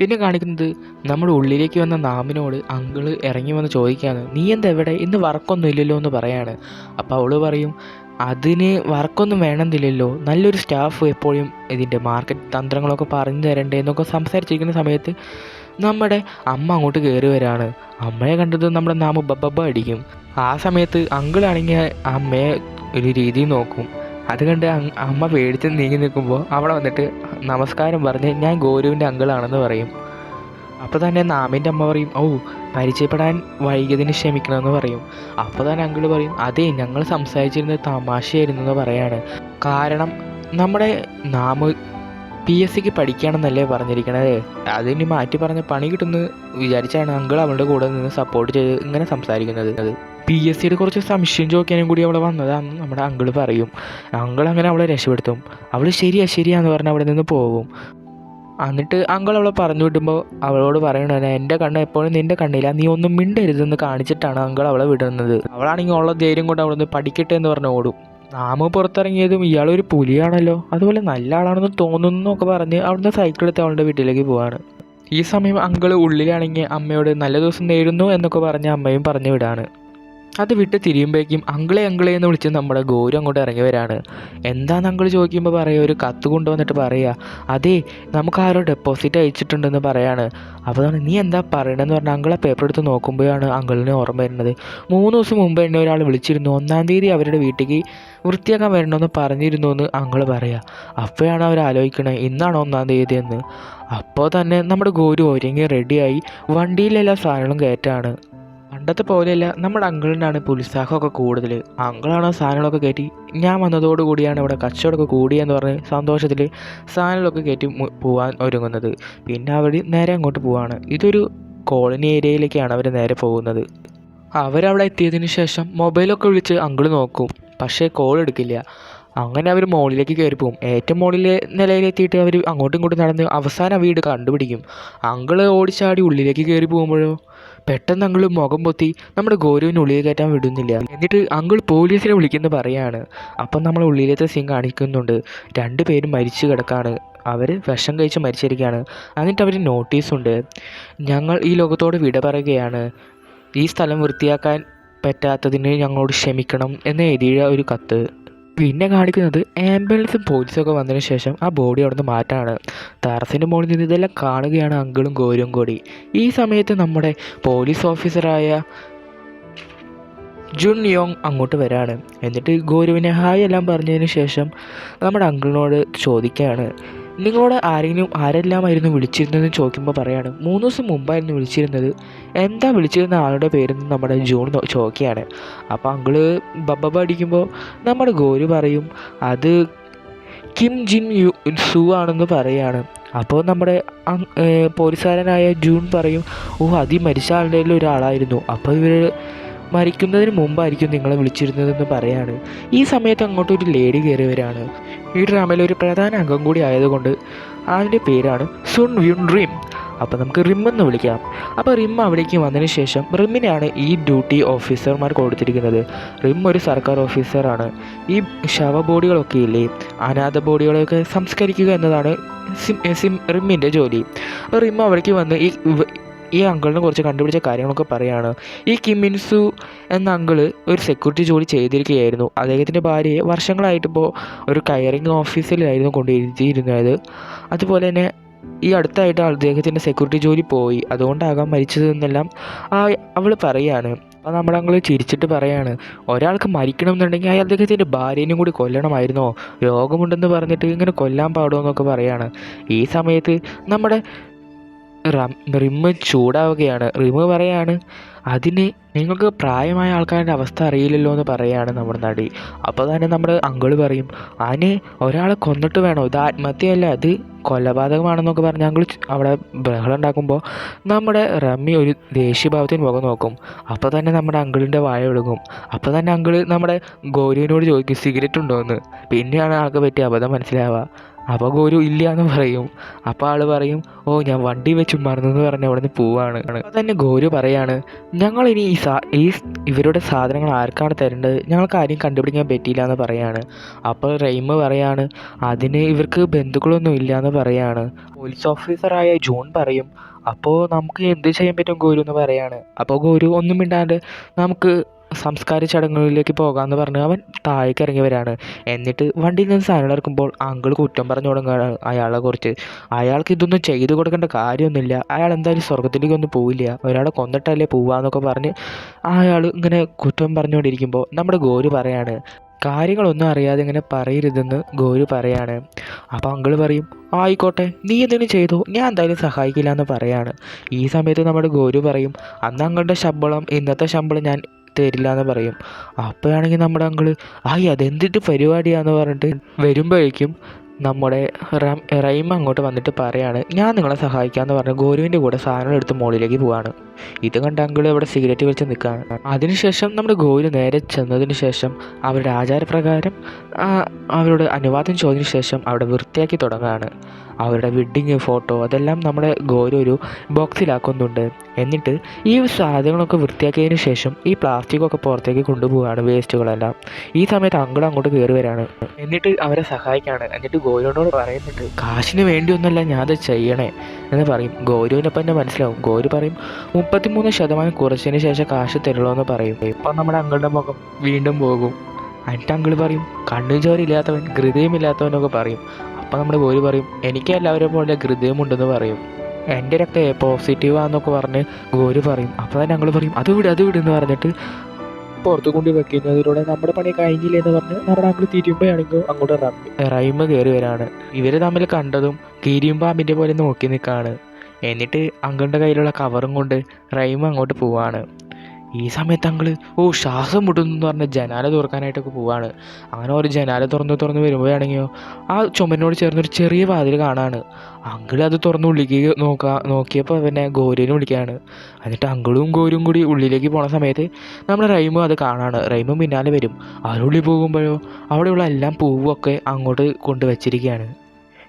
പിന്നെ കാണിക്കുന്നത് നമ്മുടെ ഉള്ളിലേക്ക് വന്ന നാമിനോട് അങ്കിൾ ഇറങ്ങി വന്ന് ചോദിക്കുകയാണ് നീ എന്താ എവിടെ ഇന്ന് വർക്കൊന്നും ഇല്ലല്ലോ എന്ന് പറയാണ്. അപ്പോൾ അവൾ പറയും അതിന് വർക്കൊന്നും വേണമെന്നില്ലല്ലോ. നല്ലൊരു സ്റ്റാഫ് എപ്പോഴും ഇതിന്റെ മാർക്കറ്റ് തന്ത്രങ്ങളൊക്കെ പറഞ്ഞു തരണ്ടേ എന്നൊക്കെ സംസാരിച്ചിരിക്കുന്ന സമയത്ത് നമ്മുടെ അമ്മ അങ്ങോട്ട് കയറി വരാണ്. അമ്മയെ കണ്ടത് നമ്മുടെ നാമ ബബ്ബ അടിക്കും. ആ സമയത്ത് അങ്കിളാണെങ്കിൽ അമ്മയെ ഒരു രീതിയിൽ നോക്കും. അത് കണ്ട് അമ്മ പേടിച്ച് നീങ്ങി നിൽക്കുമ്പോൾ അവിടെ വന്നിട്ട് നമസ്കാരം പറഞ്ഞ് ഞാൻ ഗോരുവിന്റെ അങ്കിളാണെന്ന് പറയും. അപ്പോൾ തന്നെ നാമിന്റെ അമ്മ പറയും ഓ പരിചയപ്പെടാൻ വൈകിയതിന് ക്ഷമിക്കണമെന്ന് പറയും. അപ്പോൾ തന്നെ അങ്കിൾ പറയും അതെ ഞങ്ങൾ സംസാരിച്ചിരുന്നത് തമാശയായിരുന്നു എന്ന് പറയാണ്. കാരണം നമ്മുടെ നാമ് പി എസ് സിക്ക് പഠിക്കുകയാണെന്നല്ലേ പറഞ്ഞിരിക്കണത്. അതിന് മാറ്റി പറഞ്ഞ പണി കിട്ടുമെന്ന് വിചാരിച്ചാണ് അങ്കിൾ അവളുടെ കൂടെ നിന്ന് സപ്പോർട്ട് ചെയ്ത് ഇങ്ങനെ സംസാരിക്കുന്നത്. പി എസ് സിയുടെ കുറച്ച് സംശയം ചോദിക്കാനും കൂടി അവൾ വന്നതാണെന്ന് നമ്മുടെ അങ്കിൾ പറയും. അങ്കിൾ അങ്ങനെ അവളെ രക്ഷപ്പെടുത്തും. അവൾ ശരിയാ ശരിയാന്ന് പറഞ്ഞ് അവിടെ നിന്ന് പോകും എന്നിട്ട് അങ്കൾ അവളെ പറഞ്ഞു വിടുമ്പോൾ അവളോട് പറയണ എന്റെ കണ്ണ് എപ്പോഴും നിന്റെ കണ്ണില്ല നീ ഒന്നും മിണ്ടരുതെന്ന് കാണിച്ചിട്ടാണ് അങ്കൾ അവളെ വിടുന്നത്. അവളാണെങ്കിൽ ഉള്ള ധൈര്യം കൊണ്ട് അവിടെ നിന്ന് പഠിക്കട്ടെ എന്ന് പറഞ്ഞ് ഓടും. നാമ പുറത്തിറങ്ങിയതും ഇയാളൊരു പുലിയാണല്ലോ. അതുപോലെ നല്ല ആളാണെന്ന് തോന്നുന്നു എന്നൊക്കെ പറഞ്ഞ് അവിടുന്ന് സൈക്കിൾ എടുത്ത് അവളുടെ വീട്ടിലേക്ക് പോവാണ്. ഈ സമയം അങ്കിൾ ഉള്ളിലാണെങ്കിൽ അമ്മയോട് നല്ല ദിവസം നേരുന്നു എന്നൊക്കെ പറഞ്ഞ് അമ്മയും പറഞ്ഞു വിടാണ്. അത് വിട്ട് തിരിയുമ്പോഴേക്കും അങ്കിളെ അങ്കിളെ എന്ന് വിളിച്ച് നമ്മുടെ ഗൗരി അങ്ങോട്ട് ഇറങ്ങി വരാണ്. എന്താന്ന് അങ്കിൾ ചോദിക്കുമ്പോൾ പറയുക ഒരു കത്ത് കൊണ്ടുവന്നിട്ട് പറയുക അതേ നമുക്ക് ആരോ ഡെപ്പോസിറ്റ് അയച്ചിട്ടുണ്ടെന്ന് പറയാണ്. അപ്പോൾ നീ എന്താ പറയണമെന്ന് പറഞ്ഞാൽ അങ്കിളെ പേപ്പർ എടുത്ത് നോക്കുമ്പോഴാണ് അങ്കിളിന് ഓർമ്മ വരുന്നത്. മൂന്ന് ദിവസം മുമ്പ് എന്നെ ഒരാൾ വിളിച്ചിരുന്നു. ഒന്നാം തീയതി അവരുടെ വീട്ടിലേക്ക് വൃത്തിയാക്കാൻ വരണമെന്ന് പറഞ്ഞിരുന്നു എന്ന് അങ്കിൾ പറയുക അപ്പോഴാണ് അവർ ആലോചിക്കണേ ഇന്നാണോ ഒന്നാം തീയതി എന്ന്. അപ്പോൾ തന്നെ നമ്മുടെ ഗോരു ഒരുങ്ങി റെഡിയായി വണ്ടിയിലെല്ലാ സാധനങ്ങളും കയറ്റാണ്. പണ്ടത്തെ പോലെയല്ല നമ്മുടെ അങ്കിളിനാണ് ഇപ്പോൾ ഉത്സാഹമൊക്കെ കൂടുതൽ അങ്കിളാണ് സാധനങ്ങളൊക്കെ കയറ്റി? ഞാൻ വന്നതോടുകൂടിയാണ് ഇവിടെ കച്ചവടമൊക്കെ കൂടിയെന്ന് പറഞ്ഞ് സന്തോഷത്തിൽ സാധനങ്ങളൊക്കെ കയറ്റി പോകാൻ ഒരുങ്ങുന്നത്. പിന്നെ അവർ നേരെ അങ്ങോട്ട് പോവാണ്. ഇതൊരു കോളനി ഏരിയയിലേക്കാണ് അവർ നേരെ പോകുന്നത്. അവരവിടെ എത്തിയതിന് ശേഷം മൊബൈലൊക്കെ വിളിച്ച് അങ്കിൾ നോക്കും. പക്ഷേ കോൾ എടുക്കില്ല. അങ്ങനെ അവർ മുകളിലേക്ക് കയറി പോകും ഏറ്റവും മുകളിലെ നിലയിലെത്തിയിട്ട് അവർ അങ്ങോട്ടും ഇങ്ങോട്ടും നടന്ന് അവസാന വീട് കണ്ടുപിടിക്കും. അങ്കിൾ ഓടിച്ചാടി ഉള്ളിലേക്ക് കയറി പോകുമ്പോഴോ? പെട്ടെന്ന് അങ്കിൾ മുഖം പൊത്തി നമ്മുടെ ഗൗരവിന് ഉള്ളിൽ കയറ്റാൻ വിടുന്നില്ല. എന്നിട്ട് അങ്കിൾ പോലീസിനെ വിളിക്കുന്ന പറയാണ്. അപ്പം നമ്മൾ ഉള്ളിലത്തെ സീൻ കാണിക്കുന്നുണ്ട്. രണ്ട് പേരും മരിച്ചു കിടക്കാണ്. അവർ വിഷം കഴിച്ച് മരിച്ചിരിക്കുകയാണ്. എന്നിട്ട് അവർ നോട്ടീസുണ്ട് ഞങ്ങൾ ഈ ലോകത്തോട് വിട പറയുകയാണ്. ഈ സ്ഥലം വൃത്തിയാക്കാൻ പറ്റാത്തതിന് ഞങ്ങളോട് ക്ഷമിക്കണം എന്ന് എഴുതിയ ഒരു കത്ത്. പിന്നെ കാണിക്കുന്നത് ആംബുലൻസും പോലീസൊക്കെ വന്നതിന് ശേഷം ആ ബോഡി അവിടെ നിന്ന് മാറ്റാണ് ടെറസിന്റെ മുകളിൽ നിന്ന് ഇതെല്ലാം കാണുകയാണ് അങ്കിളും ഗോരും കൂടി. ഈ സമയത്ത് നമ്മുടെ പോലീസ് ഓഫീസറായ ജുൻ യോങ് അങ്ങോട്ട് വരാണ്. എന്നിട്ട് ഗോരുവിനെ ഹായ് എല്ലാം പറഞ്ഞതിന് ശേഷം നമ്മുടെ അങ്കിളിനോട് ചോദിക്കുകയാണ്. നിങ്ങളോട് ആരെങ്കിലും ആരെല്ലാമായിരുന്നു വിളിച്ചിരുന്നതെന്ന് ചോദിക്കുമ്പോൾ പറയാണ് മൂന്ന് ദിവസം മുമ്പായിരുന്നു വിളിച്ചിരുന്നത്. എന്താ വിളിച്ചിരുന്ന ആളുടെ പേരെന്ന് നമ്മുടെ ജോൺ ചോദിക്കുകയാണ്. അപ്പോൾ അങ്കിൾ ബബ്ബ അടിക്കുമ്പോൾ നമ്മുടെ ഗോരു പറയും അത് കിം ജിൻ യു സു ആണെന്ന് പറയാണ്. അപ്പോൾ നമ്മുടെ പോലീസുകാരനായ ജൂൺ പറയും ഓ അതി മരിച്ച ആളുടെ ഒരാളായിരുന്നു. അപ്പോൾ ഇവർ മരിക്കുന്നതിന് മുമ്പായിരിക്കും നിങ്ങളെ വിളിച്ചിരുന്നതെന്ന് പറയാണ്. ഈ സമയത്ത് അങ്ങോട്ടൊരു ലേഡി കയറി വരികയാണ് ഈ ഡ്രാമയിൽ ഒരു പ്രധാന അംഗം കൂടി ആയതുകൊണ്ട് അതിന്റെ പേരാണ് സുൺ വ്യുൺ റിം അപ്പോൾ നമുക്ക് റിം എന്ന് വിളിക്കാം. അപ്പോൾ റിം അവിടേക്ക് വന്നതിന് ശേഷം റിമ്മിനെയാണ് ഈ ഡ്യൂട്ടി ഓഫീസർമാർ കൊടുത്തിരിക്കുന്നത്. റിം ഒരു സർക്കാർ ഓഫീസറാണ് ഈ ശവ ബോഡികളൊക്കെ ഇല്ലേ? അനാഥ ബോഡികളൊക്കെ സംസ്കരിക്കുക എന്നതാണ് സിം സിം റിമ്മിന്റെ ജോലി. അപ്പോൾ റിം അവിടേക്ക് വന്ന് ഈ ഈ അങ്കിളിനെ കുറിച്ച് കണ്ടുപിടിച്ച കാര്യങ്ങളൊക്കെ പറയുകയാണ് ഈ കിമിൻസു എന്ന അങ്കിൾ ഒരു സെക്യൂരിറ്റി ജോലി ചെയ്തിരിക്കുകയായിരുന്നു. അദ്ദേഹത്തിന്റെ ഭാര്യയെ വർഷങ്ങളായിട്ടിപ്പോൾ ഒരു കയറിങ് ഓഫീസിലായിരുന്നു കൊണ്ടിരുത്തിയിരുന്നത് അതുപോലെ തന്നെ ഈ അടുത്തായിട്ട് അദ്ദേഹത്തിന്റെ സെക്യൂരിറ്റി ജോലി പോയി. അതുകൊണ്ടാകാം മരിച്ചത് എന്നെല്ലാം ആ അവൾ പറയാണ്. അപ്പോൾ നമ്മുടെ അങ്കിൾ ചിരിച്ചിട്ട് പറയാണ് ഒരാൾക്ക് മരിക്കണം എന്നുണ്ടെങ്കിൽ അയാൾ അദ്ദേഹത്തിന്റെ ഭാര്യനെയും കൂടി കൊല്ലണമായിരുന്നോ? രോഗമുണ്ടെന്ന് പറഞ്ഞിട്ട് ഇങ്ങനെ കൊല്ലാൻ പാടുമോ എന്നൊക്കെ പറയാണ്. ഈ സമയത്ത് നമ്മുടെ റിമ്മ് ചൂടാവുകയാണ്. റിമ്മ് പറയാണ് അതിന് നിങ്ങൾക്ക് പ്രായമായ ആൾക്കാരുടെ അവസ്ഥ അറിയില്ലല്ലോ എന്ന് പറയുകയാണ് നമ്മുടെ നടി. അപ്പോൾ തന്നെ നമ്മുടെ അങ്കിൾ പറയും അതിന് ഒരാളെ കൊന്നിട്ട് വേണോ? ഇത് ആത്മഹത്യയല്ല അത് കൊലപാതകമാണെന്നൊക്കെ പറഞ്ഞ് ഞങ്ങൾ അവിടെ ബഹളം ഉണ്ടാക്കുമ്പോൾ നമ്മുടെ റമ്മി ഒരു ദേഷ്യഭാവത്തിന് മുഖം നോക്കും. അപ്പോൾ തന്നെ നമ്മുടെ അങ്കിളിന്റെ വായ ഒഴുകും അപ്പോൾ തന്നെ അങ്കിൾ നമ്മുടെ ഗൗരിവിനോട് ചോദിക്കും സിഗരറ്റ് ഉണ്ടോ എന്ന് പിന്നെയാണ് ആൾക്ക് പറ്റിയ അബദ്ധം മനസ്സിലാവുക. അപ്പോൾ ഗോരു ഇല്ല എന്ന് പറയും. അപ്പോൾ ആൾ പറയും ഓ ഞാൻ വണ്ടി വെച്ച് മറന്നു എന്ന് പറഞ്ഞ് അവിടെ നിന്ന് പോവാണ്. അപ്പോൾ തന്നെ ഗോരു പറയാണ് ഞങ്ങൾ ഇനി ഈ സാ ഈ ഇവരുടെ സാധനങ്ങൾ ആർക്കാണ് തരേണ്ടത്? ഞങ്ങൾക്ക് ആരെയും കണ്ടുപിടിക്കാൻ പറ്റിയില്ല എന്ന് പറയാണ്. അപ്പോൾ റെയിമ് പറയാണ് അതിന് ഇവർക്ക് ബന്ധുക്കളൊന്നും ഇല്ല എന്ന് പറയാണ്. പോലീസ് ഓഫീസറായ ജോൺ പറയും അപ്പോൾ നമുക്ക് എന്ത് ചെയ്യാൻ പറ്റും ഗോരു എന്ന് പറയാണ്. അപ്പോൾ ഗോരു ഒന്നും മിണ്ടാണ്ട് നമുക്ക് സംസ്കാര ചടങ്ങുകളിലേക്ക് പോകാമെന്ന് പറഞ്ഞ് അവൻ താഴേക്ക് ഇറങ്ങി വരാണ്. എന്നിട്ട് വണ്ടിയിൽ നിന്ന് സാധനങ്ങൾ ഇറക്കുമ്പോൾ അങ്കിൾ കുറ്റം പറഞ്ഞു തുടങ്ങുകയാണ് അയാളെ കുറിച്ച്. അയാൾക്ക് ഇതൊന്നും ചെയ്തു കൊടുക്കേണ്ട കാര്യമൊന്നുമില്ല. അയാൾ എന്തായാലും സ്വർഗത്തിലേക്ക് ഒന്നും പോവില്ല. ഒരാളെ കൊന്നിട്ടല്ലേ പോവാന്നൊക്കെ പറഞ്ഞ് അയാൾ ഇങ്ങനെ കുറ്റം പറഞ്ഞുകൊണ്ടിരിക്കുമ്പോൾ നമ്മുടെ ഗോരു പറയാണ് കാര്യങ്ങളൊന്നും അറിയാതെ ഇങ്ങനെ പറയരുതെന്ന് ഗോരു പറയാണ്. അപ്പോൾ അങ്കിൾ പറയും ആയിക്കോട്ടെ നീ എന്തെങ്കിലും ചെയ്തു? ഞാൻ എന്തായാലും സഹായിക്കില്ല എന്ന് പറയാണ്. ഈ സമയത്ത് നമ്മുടെ ഗോരു പറയും അന്ന് അങ്ങളുടെ ശമ്പളം ഇന്നത്തെ ശമ്പളം ഞാൻ തരില്ല എന്ന് പറയും. അപ്പോഴാണെങ്കിൽ നമ്മുടെ അങ്കിൾ ആയി അതെന്തിട്ട് പരിപാടിയാന്ന് പറഞ്ഞിട്ട് വരുമ്പോഴേക്കും നമ്മുടെ റൈമ അങ്ങോട്ട് വന്നിട്ട് പറയാണ് ഞാൻ നിങ്ങളെ സഹായിക്കാമെന്ന് പറഞ്ഞ് ഗോരുവിന്റെ കൂടെ സാധനങ്ങൾ എടുത്ത് മുകളിലേക്ക് പോവാണ്. ഇത് കണ്ട അങ്കിൾ അവിടെ സിഗരറ്റ് വലിച്ച് നിൽക്കുകയാണ്. അതിനുശേഷം നമ്മുടെ ഗോരു നേരെ ചെന്നതിന് ശേഷം അവരുടെ ആചാരപ്രകാരം അവരോട് അനുവാദം ചോദിച്ചതിന് ശേഷം അവിടെ വൃത്തിയാക്കി തുടങ്ങുകയാണ്. അവരുടെ വെഡ്ഡിങ് ഫോട്ടോ അതെല്ലാം നമ്മുടെ ഗോരു ഒരു ബോക്സിലാക്കുന്നുണ്ട് എന്നിട്ട് ഈ സാധനങ്ങളൊക്കെ വൃത്തിയാക്കിയതിന് ശേഷം ഈ പ്ലാസ്റ്റിക്കൊക്കെ പുറത്തേക്ക് കൊണ്ടുപോവുകയാണ് വേസ്റ്റുകളെല്ലാം ഈ സമയത്ത് അങ്കിൾ അങ്ങോട്ട് കയറി വരാണ്. എന്നിട്ട് അവരെ സഹായിക്കാണ്. എന്നിട്ട് ഗോരുവിനോട് പറയുന്നുണ്ട് കാശിന് വേണ്ടിയൊന്നല്ല അത് ചെയ്യണേ എന്ന് പറയും. ഗോരുവിനപ്പം തന്നെ മനസ്സിലാവും. ഗോരു പറയും മുപ്പത്തിമൂന്ന് ശതമാനം കുറച്ചതിന് ശേഷം കാശ് തരുള്ളൂ എന്ന് പറയും. ഇപ്പം നമ്മുടെ അങ്കിളുടെ മുഖം വീണ്ടും പോകും. എന്നിട്ട് അങ്കിൾ പറയും കണ്ണും ചോരില്ലാത്തവൻ ഹൃദയമില്ലാത്തവനൊക്കെ പറയും. അപ്പം നമ്മുടെ ഗോരു പറയും എനിക്ക് എല്ലാവരെയും പോലെ ഹൃദയമുണ്ടെന്ന് പറയും. എന്റെ രക്തം പോസിറ്റീവാന്നൊക്കെ പറഞ്ഞ് ഗോരു പറയും. അപ്പോൾ തന്നെ ഞങ്ങൾ പറയും അത് വിട് അത് വിട് എന്ന് പറഞ്ഞിട്ട് പുറത്തു കൊണ്ട് വെക്കുന്നതിലൂടെ നമ്മുടെ പണി കഴിഞ്ഞില്ല എന്ന് പറഞ്ഞ് നമ്മുടെ അങ്കിൾ തിരുമ്പയാണെങ്കിൽ അങ്ങോട്ട് റൈമ കയറി വരാണ്. ഇവർ തമ്മിൽ കണ്ടതും കീരിയുമ്പാമ്പിന്റെ പോലെ നോക്കി നിൽക്കുകയാണ് എന്നിട്ട് അങ്കിളിന്റെ കയ്യിലുള്ള കവറും കൊണ്ട് റൈമ അങ്ങോട്ട് പോവാണ്. ഈ സമയത്ത് അങ്ങൾ ഓ ശ്വാസം മുട്ടുന്നു എന്ന് പറഞ്ഞ് ജനാല തുറക്കാനായിട്ടൊക്കെ പോവാണ്. അങ്ങനെ ഒരു ജനാല തുറന്ന് തുറന്ന് വരുമ്പോഴാണെങ്കിലോ ആ ചുമരിനോട് ചേർന്നൊരു ചെറിയ വാതിൽ കാണാണ്. അങ്കിൾ അത് തുറന്ന് ഉള്ളിലേക്ക് നോക്കാ നോക്കിയപ്പോൾ പിന്നെ ഗോരിനെ വിളിക്കുകയാണ് എന്നിട്ട് അങ്കിളും ഗോരും കൂടി ഉള്ളിലേക്ക് പോണ സമയത്ത് നമ്മുടെ റൈമും അത് കാണാണ്. റൈമും പിന്നാലെ വരും. അവരുള്ളിൽ പോകുമ്പോഴോ അവിടെയുള്ള എല്ലാം പൂവൊക്കെ അങ്ങോട്ട് കൊണ്ടുവച്ചിരിക്കുകയാണ്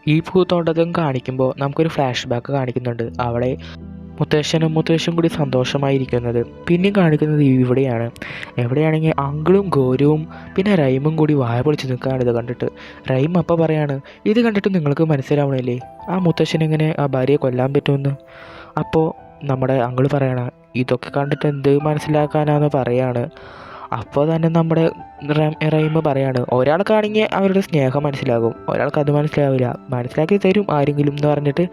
ഈ പൂത്തോട്ടത്തും കാണിക്കുമ്പോൾ നമുക്കൊരു ഫ്ലാഷ് ബാക്ക് കാണിക്കുന്നുണ്ട്. അവിടെ മുത്തശ്ശനും മുത്തശ്ശും കൂടി സന്തോഷമായിരിക്കുന്നത്. പിന്നെ കാണിക്കുന്നത് ഇവിടെയാണ്. എവിടെയാണെങ്കിൽ അങ്കിളും ഗൗരവും പിന്നെ റൈമും കൂടി വായ പൊളിച്ച് നിൽക്കുകയാണ് ഇത് കണ്ടിട്ട്. റൈം അപ്പം പറയാണ് ഇത് കണ്ടിട്ട് നിങ്ങൾക്ക് മനസ്സിലാവണില്ലേ? ആ മുത്തശ്ശൻ എങ്ങനെ ആ ഭാര്യയെ കൊല്ലാൻ പറ്റുമെന്ന്? അപ്പോൾ നമ്മുടെ അങ്കിൾ പറയണ ഇതൊക്കെ കണ്ടിട്ട് എന്ത് മനസ്സിലാക്കാനാന്ന് പറയാണ്. അപ്പോൾ തന്നെ നമ്മുടെ റൈമ് പറയാണ് ഒരാൾക്കാണെങ്കിൽ അവരുടെ സ്നേഹം മനസ്സിലാകും. ഒരാൾക്ക് അത് മനസ്സിലാവില്ല. മനസ്സിലാക്കി തരും ആരെങ്കിലും എന്ന് പറഞ്ഞിട്ട്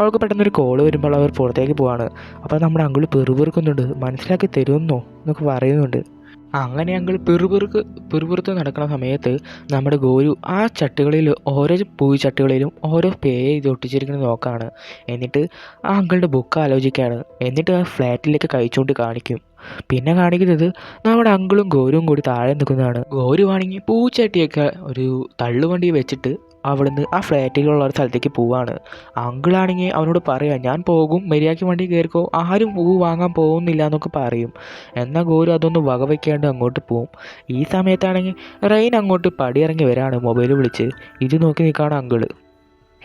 അവൾക്ക് പെട്ടെന്നൊരു കോൾ വരുമ്പോൾ അവർ പുറത്തേക്ക് പോവാണ്. അപ്പോൾ നമ്മുടെ അങ്കിൾ പെറുപെറുക്കുന്നുണ്ട്. മനസ്സിലാക്കി തരുമെന്നോ? എന്നൊക്കെ പറയുന്നുണ്ട്. അങ്ങനെ ഞങ്ങൾ പെറുപെറുക്ക് പെറുപെറുത്ത് നടക്കുന്ന സമയത്ത് നമ്മുടെ ഗോരു ആ ചട്ടുകളിൽ ഓരോ പൂയി ചട്ടുകളിലും ഓരോ പേ ഇത് ഒട്ടിച്ചിരിക്കുന്നത് നോക്കാണ്. എന്നിട്ട് ആ അങ്കിളുടെ ബുക്ക് ആലോചിക്കുകയാണ് എന്നിട്ട് ആ ഫ്ലാറ്റിലേക്ക് കഴിച്ചുകൊണ്ട് കാണിക്കും. പിന്നെ കാണിക്കുന്നത് നമ്മുടെ അങ്കിളും ഗോരുവും കൂടി താഴെ നിൽക്കുന്നതാണ്. ഗോരു ആണെങ്കിൽ പൂച്ചട്ടിയൊക്കെ ഒരു തള്ളുവണ്ടി വെച്ചിട്ട് അവിടുന്ന് ആ ഫ്ലാറ്റിലുള്ള ഒരു സ്ഥലത്തേക്ക് പോവാണ്. അങ്കിളാണെങ്കിൽ അവനോട് പറയാം ഞാൻ പോകും മര്യാദയ്ക്ക് വണ്ടി കയറിക്കോ ആരും പൂ വാങ്ങാൻ പോകുന്നില്ല എന്നൊക്കെ പറയും. എന്നാൽ ഗോരു അതൊന്ന് വകവയ്ക്കാണ്ട് അങ്ങോട്ട് പോവും. ഈ സമയത്താണെങ്കിൽ റെയിൻ അങ്ങോട്ട് പടിയിറങ്ങി വരാണ് മൊബൈൽ വിളിച്ച്. ഇത് നോക്കി നിൽക്കുകയാണ് അങ്കിൾ.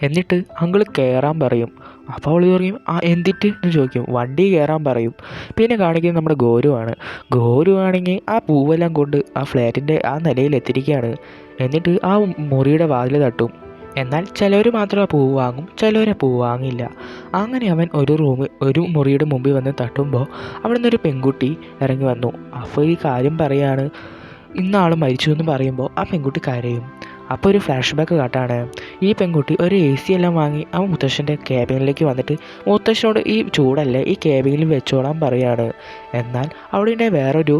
എന്നിട്ട് അങ്കിൾ കയറാൻ പറയും. അപ്പോൾ അവൾ പറയും ആ എന്തിട്ട്? എന്ന് ചോദിക്കും. വണ്ടി കയറാൻ പറയും. പിന്നെ കാണിക്കുന്നത് നമ്മുടെ ഗോരുവാണ്. ഗോരുവാണെങ്കിൽ ആ പൂവെല്ലാം കൊണ്ട് ആ ഫ്ലാറ്റിന്റെ ആ നിലയിൽ എത്തിയിരിക്കുകയാണ്. എന്നിട്ട് ആ മുറിയുടെ വാതിൽ തട്ടും. എന്നാൽ ചിലവർ മാത്രം പൂ വാങ്ങും ചിലവരെ പൂ വാങ്ങില്ല. അങ്ങനെ അവൻ ഒരു റൂമിൽ ഒരു മുറിയുടെ മുമ്പിൽ വന്ന് തട്ടുമ്പോൾ അവിടെ നിന്നൊരു പെൺകുട്ടി ഇറങ്ങി വന്നു. അപ്പോൾ ഈ കാര്യം പറയാണ്. ഇന്നാൾ മരിച്ചു എന്ന് പറയുമ്പോൾ ആ പെൺകുട്ടി കരയും. അപ്പോൾ ഒരു ഫ്ലാഷ് ബാക്ക് കാട്ടാണ്. ഈ പെൺകുട്ടി ഒരു എ സി എല്ലാം വാങ്ങി ആ മുത്തശ്ശന്റെ ക്യാബിനിലേക്ക് വന്നിട്ട് മുത്തശ്ശനോട് ഈ ചൂടല്ലേ ഈ ക്യാബിനിൽ വെച്ചോളാൻ പറയാണ്. എന്നാൽ അവിടെ വേറൊരു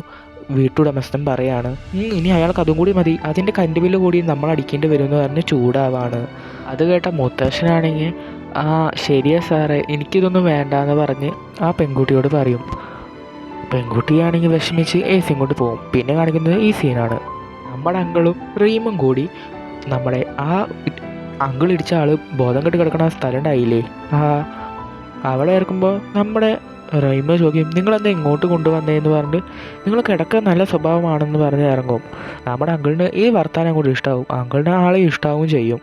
വീട്ടുടമസ്ഥൻ പറയാണ് "ഉം, ഇനി അയാൾക്ക് അതും കൂടി മതി. അതിന്റെ കറണ്ട് കൂടി നമ്മൾ അടിക്കേണ്ടി വരുമെന്ന് പറഞ്ഞ് ചൂടാവാണ്. അത് കേട്ട മുത്തശ്ശനാണെങ്കിൽ ആ ശരിയാ സാറേ എനിക്കിതൊന്നും വേണ്ട എന്ന് പറഞ്ഞ് ആ പെൺകുട്ടിയോട് പറയും. പെൺകുട്ടിയാണെങ്കിൽ വിഷമിച്ച് എ സിയും കൊണ്ട് പോകും. പിന്നെ കാണിക്കുന്നത് ഈ സീനാണ് നമ്മുടെ അങ്കിളും റീമും കൂടി നമ്മളെ ആ അങ്കിൾ ഇടിച്ച ആൾ ബോധം കെട്ട് കിടക്കണ സ്ഥലം ഉണ്ടായില്ലേ? ആ അവിടെ ഇറക്കുമ്പോൾ നമ്മുടെ റൈമ ചോദിക്കും നിങ്ങളെന്താ ഇങ്ങോട്ട് കൊണ്ടുവന്നേന്ന് പറഞ്ഞിട്ട് നിങ്ങൾ കിടക്കാൻ നല്ല സ്വഭാവമാണെന്ന് പറഞ്ഞ് ഇറങ്ങും. നമ്മുടെ അങ്കിളിന് ഈ വർത്താനം കൂടി ഇഷ്ടമാവും അങ്കിളിന് ആളെ ഇഷ്ടാവും ചെയ്യും.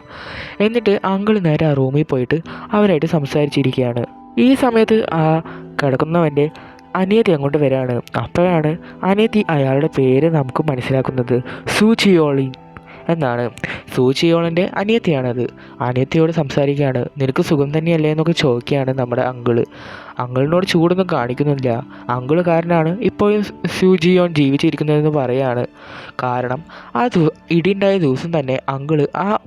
എന്നിട്ട് അങ്കിൾ നേരെ ആ റൂമിൽ പോയിട്ട് അവരായിട്ട് സംസാരിച്ചിരിക്കുകയാണ്. ഈ സമയത്ത് ആ കിടക്കുന്നവന്റെ അനിയത്തി അങ്ങോട്ട് വരികയാണ്. അപ്പോഴാണ് അനിയത്തി അയാളുടെ പേര് നമുക്ക് മനസ്സിലാക്കുന്നത് സൂചിയോളി എന്നാണ്. സൂചിയോളിന്റെ അനിയത്തിയാണത്. അനിയത്തിയോട് സംസാരിക്കുകയാണ്. നിനക്ക് സുഖം തന്നെയല്ലേ? എന്നൊക്കെ ചോദിക്കുകയാണ് നമ്മുടെ അങ്കിൾ. അങ്കിളിനോട് ചൂടൊന്നും കാണിക്കുന്നില്ല. അങ്കിൾ കാരനാണ് ഇപ്പോഴും സൂചിയോൺ ജീവിച്ചിരിക്കുന്നതെന്ന് പറയാണ്. കാരണം ആ ഇടിയുണ്ടായ ദിവസം തന്നെ അങ്കിൾ ആ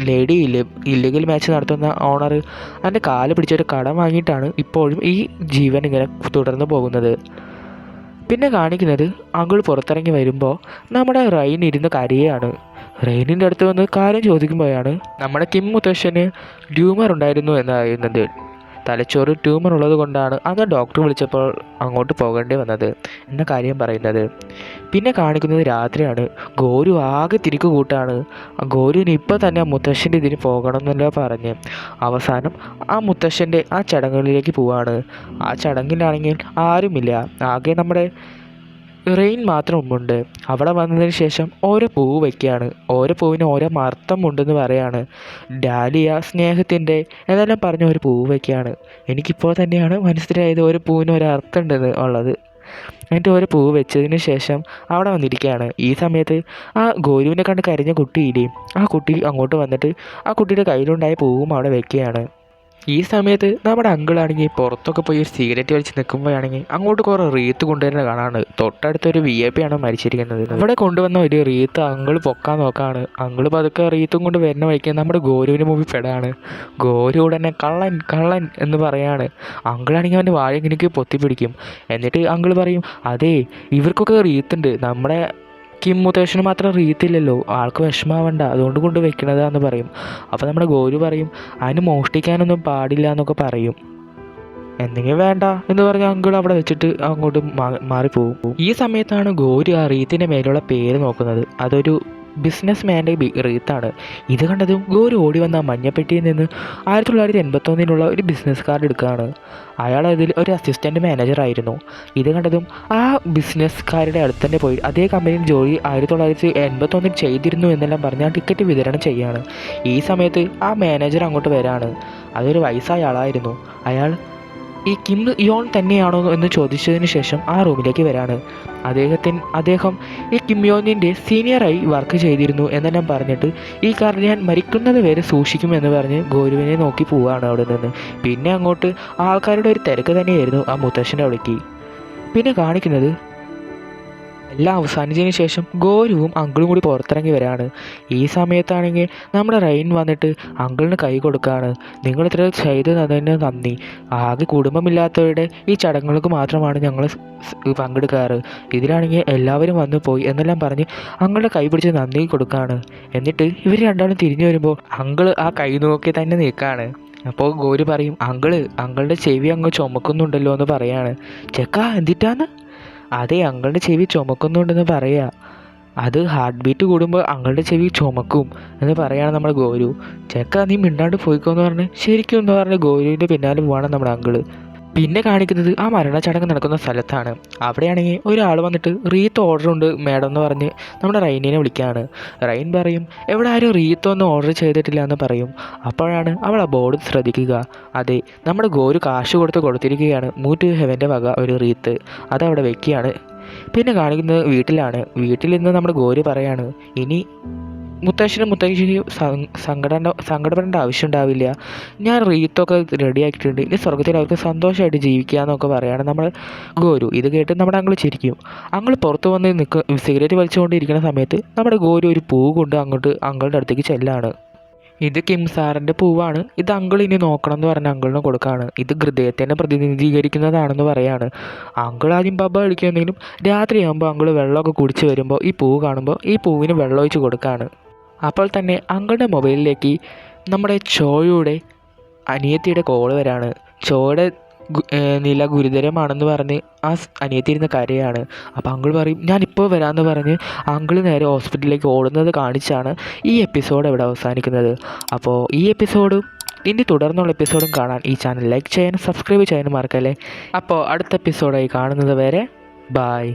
ലേഡി ഇല്ല ഇല്ലീഗൽ മാച്ച് നടത്തുന്ന ഓണർ അതിന്റെ കാൽ പിടിച്ചൊരു കടം വാങ്ങിയിട്ടാണ് ഇപ്പോഴും ഈ ജീവൻ ഇങ്ങനെ തുടർന്ന് പോകുന്നത്. പിന്നെ കാണിക്കുന്നത് അങ്കിൾ പുറത്തിറങ്ങി വരുമ്പോൾ നമ്മുടെ റൈൻ ഇരുന്ന് കരയാണ്. റെയിനിന്റെ അടുത്ത് വന്ന് കാര്യം ചോദിക്കുമ്പോഴാണ് നമ്മുടെ കിം മുത്തശ്ശന് ട്യൂമർ ഉണ്ടായിരുന്നു എന്നറിയുന്നത് തലച്ചോറ് ട്യൂമർ ഉള്ളത് കൊണ്ടാണ് അന്ന് ഡോക്ടർ വിളിച്ചപ്പോൾ അങ്ങോട്ട് പോകേണ്ടി വന്നത് എന്ന കാര്യം പറയുന്നത്. പിന്നെ കാണിക്കുന്നത് രാത്രിയാണ്. ഗോരു ആകെ തിരിക്ക് കൂട്ടാണ് ആ ഗോരുവിന് ഇപ്പോൾ തന്നെ മുത്തശ്ശന്റെ ഇതിന് പോകണം എന്നല്ല പറഞ്ഞ് അവസാനം ആ മുത്തശ്ശന്റെ ആ ചടങ്ങുകളിലേക്ക് പോവാണ്. ആ ചടങ്ങിലാണെങ്കിൽ ആരുമില്ല. ആകെ നമ്മുടെ റെയിൻ മാത്രം ഉമ്മുണ്ട്. അവിടെ വന്നതിന് ശേഷം ഓരോ പൂവ് വയ്ക്കുകയാണ് ഓരോ പൂവിന് ഓരോ അർത്ഥമുണ്ടെന്ന് പറയാണ്. ഡാലിയ സ്നേഹത്തിന്റെ എന്നെല്ലാം പറഞ്ഞ ഒരു പൂവ് വയ്ക്കുകയാണ് എനിക്കിപ്പോൾ തന്നെയാണ് മനസ്സിലായത് ഓരോ പൂവിന് ഒരു അർത്ഥം ഉണ്ടെന്ന് ഉള്ളത്. എന്നിട്ട് ഒരു പൂവ് വെച്ചതിന് ശേഷം അവിടെ വന്നിരിക്കുകയാണ്. ഈ സമയത്ത് ആ ഗോരുവിനെ കണ്ട് കരഞ്ഞ കുട്ടിയില്ലേ ആ കുട്ടി അങ്ങോട്ട് വന്നിട്ട് ആ കുട്ടിയുടെ കയ്യിലുണ്ടായ പൂവും അവിടെ വെക്കുകയാണ്. ഈ സമയത്ത് നമ്മുടെ അങ്കിളാണെങ്കിൽ പുറത്തൊക്കെ പോയി ഒരു സിഗരറ്റ് വലിച്ച് നിൽക്കുമ്പോഴാണെങ്കിൽ അങ്ങോട്ട് കുറേ റീത്ത് കൊണ്ടുവരുന്ന കാണാണ്. തൊട്ടടുത്തൊരു വി ഐ പി ആണ് മരിച്ചിരിക്കുന്നത്. അവിടെ കൊണ്ടുവന്ന ഒരു റീത്ത് അങ്കിൾ പൊക്കാൻ നോക്കാണ്. അങ്കിൾ പതുക്കെ റീത്തും കൊണ്ട് വരുന്ന വഴിക്ക് നമ്മുടെ ഗോരുവിന് മുമ്പിൽ പെടാണ്. ഗോരു ഉടനെ കള്ളൻ കള്ളൻ എന്ന് പറയാണ്. അങ്കിളാണെങ്കിൽ അവന്റെ വാഴ ഇങ്ങനെയൊക്കെ പൊത്തിപ്പിടിക്കും. എന്നിട്ട് അങ്കിൾ പറയും അതേ ഇവർക്കൊക്കെ റീത്തുണ്ട്. നമ്മുടെ കിം മുത്തശ്ശന് മാത്രം റീത്തില്ലല്ലോ ആൾക്ക് വിഷമാവണ്ട. അതുകൊണ്ട് കൊണ്ട് വെക്കണതാന്ന് പറയും. അപ്പോൾ നമ്മുടെ ഗോരു പറയും അതിന് മോഷ്ടിക്കാനൊന്നും പാടില്ല എന്നൊക്കെ പറയും. എന്തെങ്കിലും വേണ്ട എന്ന് പറഞ്ഞ അങ്കിൾ അവിടെ വെച്ചിട്ട് അങ്ങോട്ട് മാറിപ്പോകും ഈ സമയത്താണ് ഗോരു ആ റീത്തിന്റെ മേലുള്ള പേര് നോക്കുന്നത്. അതൊരു ബിസിനസ് മാന്റെ റീത്താണ്. ഇത് കണ്ടതും ഗോരു ഓടി വന്ന മഞ്ഞപ്പെട്ടിയിൽ നിന്ന് ആയിരത്തി തൊള്ളായിരത്തി എൺപത്തൊന്നിനുള്ള ഒരു ബിസിനസ് കാർഡ് എടുക്കുകയാണ്. അയാൾ അതിൽ ഒരു അസിസ്റ്റന്റ് മാനേജറായിരുന്നു ഇത് കണ്ടതും ആ ബിസിനസ്സുകാരുടെ അടുത്ത് തന്നെ പോയി അതേ കമ്പനിയിൽ ജോലി ആയിരത്തി തൊള്ളായിരത്തി എൺപത്തൊന്നിൽ ചെയ്തിരുന്നു എന്നെല്ലാം പറഞ്ഞ് ആ ടിക്കറ്റ് വിതരണം ചെയ്യുകയാണ് ഈ സമയത്ത് ആ മാനേജർ അങ്ങോട്ട് വരാണ്. അതൊരു വയസ്സായ ആളായിരുന്നു. അയാൾ ഈ കിം യോൺ തന്നെയാണോ എന്ന് ചോദിച്ചതിന് ശേഷം ആ റൂമിലേക്ക് വരാണ്. അദ്ദേഹത്തിന് അദ്ദേഹം ഈ കിം യോനിന്റെ സീനിയറായി വർക്ക് ചെയ്തിരുന്നു എന്നെല്ലാം പറഞ്ഞിട്ട് ഈ കാർ ഞാൻ മരിക്കുന്നത് വരെ സൂക്ഷിക്കുമെന്ന് പറഞ്ഞ് ഗോരുവിനെ നോക്കി പോവുകയാണ് അവിടെ നിന്ന്. പിന്നെ അങ്ങോട്ട് ആൾക്കാരുടെ ഒരു തിരക്ക് തന്നെയായിരുന്നു ആ മുത്തശ്ശന്റെ അവിടേക്ക്. പിന്നെ കാണിക്കുന്നത് എല്ലാം അവസാനിച്ചതിന് ശേഷം ഗോരുവും അങ്കിളും കൂടി പുറത്തിറങ്ങി വരാണ്. ഈ സമയത്താണെങ്കിൽ നമ്മുടെ റെയിൻ വന്നിട്ട് അങ്കിളിന് കൈ കൊടുക്കുകയാണ് നിങ്ങൾ ഇത്ര ചെയ്ത് തന്നതിന് നന്ദി. ആകെ കുടുംബമില്ലാത്തവരുടെ ഈ ചടങ്ങുകൾക്ക് മാത്രമാണ് ഞങ്ങൾ പങ്കെടുക്കാറ്. ഇതിലാണെങ്കിൽ എല്ലാവരും വന്നു പോയി എന്നെല്ലാം പറഞ്ഞ് അങ്കിളുടെ കൈ പിടിച്ച് നന്ദി കൊടുക്കുകയാണ് എന്നിട്ട് ഇവർ രണ്ടാളും തിരിഞ്ഞു വരുമ്പോൾ അങ്കിൾ ആ കൈ നോക്കി തന്നെ നിൽക്കുകയാണ് അപ്പോൾ ഗോരി പറയും അങ്കിൾ അങ്കിളുടെ ചെവി അങ്ങ് ചുമക്കുന്നുണ്ടല്ലോ എന്ന് പറയാണ്. ചെക്ക എന്തിട്ടാന്ന്? അതെ അങ്ങളുടെ ചെവി ചുമക്കുന്നുണ്ടെന്ന് പറയുക അത് ഹാർട്ട് ബീറ്റ് കൂടുമ്പോൾ അങ്ങളുടെ ചെവി ചുമക്കും എന്ന് പറയാണ് നമ്മുടെ ഗോരു. ചെക്ക നീ മിണ്ടാണ്ട് പോയിക്കോന്ന് പറഞ്ഞ്. ശരിക്കും എന്ന് പറഞ്ഞ് ഗോരുവിന്റെ പിന്നാലെ പോവാണ് നമ്മുടെ അങ്കിൾ. പിന്നെ കാണിക്കുന്നത് ആ മരണച്ചടങ്ങ് നടക്കുന്ന സ്ഥലത്താണ്. അവിടെയാണെങ്കിൽ ഒരാൾ വന്നിട്ട് റീത്ത് ഓർഡർ ഉണ്ട് മേഡം എന്ന് പറഞ്ഞ് നമ്മുടെ റൈനിനെ വിളിക്കുകയാണ്. റൈൻ പറയും എവിടെ ആരും റീത്ത് ഒന്നും ഓർഡർ ചെയ്തിട്ടില്ല എന്ന് പറയും. അപ്പോഴാണ് അവൾ ആ ബോർഡ് ശ്രദ്ധിക്കുക. അതെ നമ്മുടെ ഗോരു കാശ് കൊടുത്ത് കൊടുത്തിരിക്കുകയാണ്. മൂറ്റ് ഹെവന്റെ വക ഒരു റീത്ത്. അതവിടെ വെക്കുകയാണ്. പിന്നെ കാണിക്കുന്നത് വീട്ടിലാണ്. വീട്ടിൽ നിന്ന് നമ്മുടെ ഗോരു പറയാണ് ഇനി മുത്തശ്ശനും മുത്തശ്ശിയും സങ്കടം സങ്കടപ്പെടേണ്ട ആവശ്യം ഉണ്ടാവില്ല ഞാൻ റീത്തൊക്കെ റെഡിയാക്കിയിട്ടുണ്ട്. ഇനി സ്വർഗത്തിൽ അവർക്ക് സന്തോഷമായിട്ട് ജീവിക്കുക എന്നൊക്കെ പറയുകയാണ് നമ്മൾ ഗോരു. ഇത് കേട്ട് നമ്മുടെ അങ്ങൾ ചിരിക്കും. അങ്ങൾ പുറത്ത് വന്ന് നിൽക്ക സിഗരറ്റ് വലിച്ചുകൊണ്ടിരിക്കുന്ന സമയത്ത് നമ്മുടെ ഗോരു ഒരു പൂ കൊണ്ട് അങ്ങോട്ട് അങ്കളുടെ അടുത്തേക്ക് ചെല്ലാണ്. ഇത് കിം സാറിന്റെ പൂവാണ്. ഇത് അങ്കിൾ ഇനി നോക്കണം എന്ന് പറഞ്ഞ അങ്കിളിന് കൊടുക്കുകയാണ് ഇത് ഹൃദയത്തിനെ പ്രതിനിധീകരിക്കുന്നതാണെന്ന് പറയാണ്. അങ്കിൾ ആദ്യം പബ്ബ കളിക്കുന്നെങ്കിലും രാത്രിയാകുമ്പോൾ അങ്കിൾ വെള്ളമൊക്കെ കുടിച്ച് വരുമ്പോൾ ഈ പൂവ് കാണുമ്പോൾ ഈ പൂവിന് വെള്ളം ഒഴിച്ച് കൊടുക്കുകയാണ് അപ്പോൾ തന്നെ അങ്കിളുടെ മൊബൈലിലേക്ക് നമ്മുടെ ചോയുടെ അനിയത്തിയുടെ കോൾ വരാണ്. ചോയുടെ നില ഗുരുതരമാണെന്ന് പറഞ്ഞ് ആ സ് അനിയത്തി ഇരുന്ന് കരയാണ്. അപ്പോൾ അങ്കിൾ പറയും ഞാനിപ്പോൾ വരാമെന്ന് പറഞ്ഞ് അങ്കിൾ നേരെ ഹോസ്പിറ്റലിലേക്ക് ഓടുന്നത് കാണിച്ചാണ് ഈ എപ്പിസോഡ് ഇവിടെ അവസാനിക്കുന്നത്. അപ്പോൾ ഈ എപ്പിസോഡും ഇനി തുടർന്നുള്ള എപ്പിസോഡും കാണാൻ ഈ ചാനൽ ലൈക്ക് ചെയ്യാനും സബ്സ്ക്രൈബ് ചെയ്യാനും മറക്കല്ലേ? അപ്പോൾ അടുത്ത എപ്പിസോഡായി കാണുന്നത് വരെ ബായ്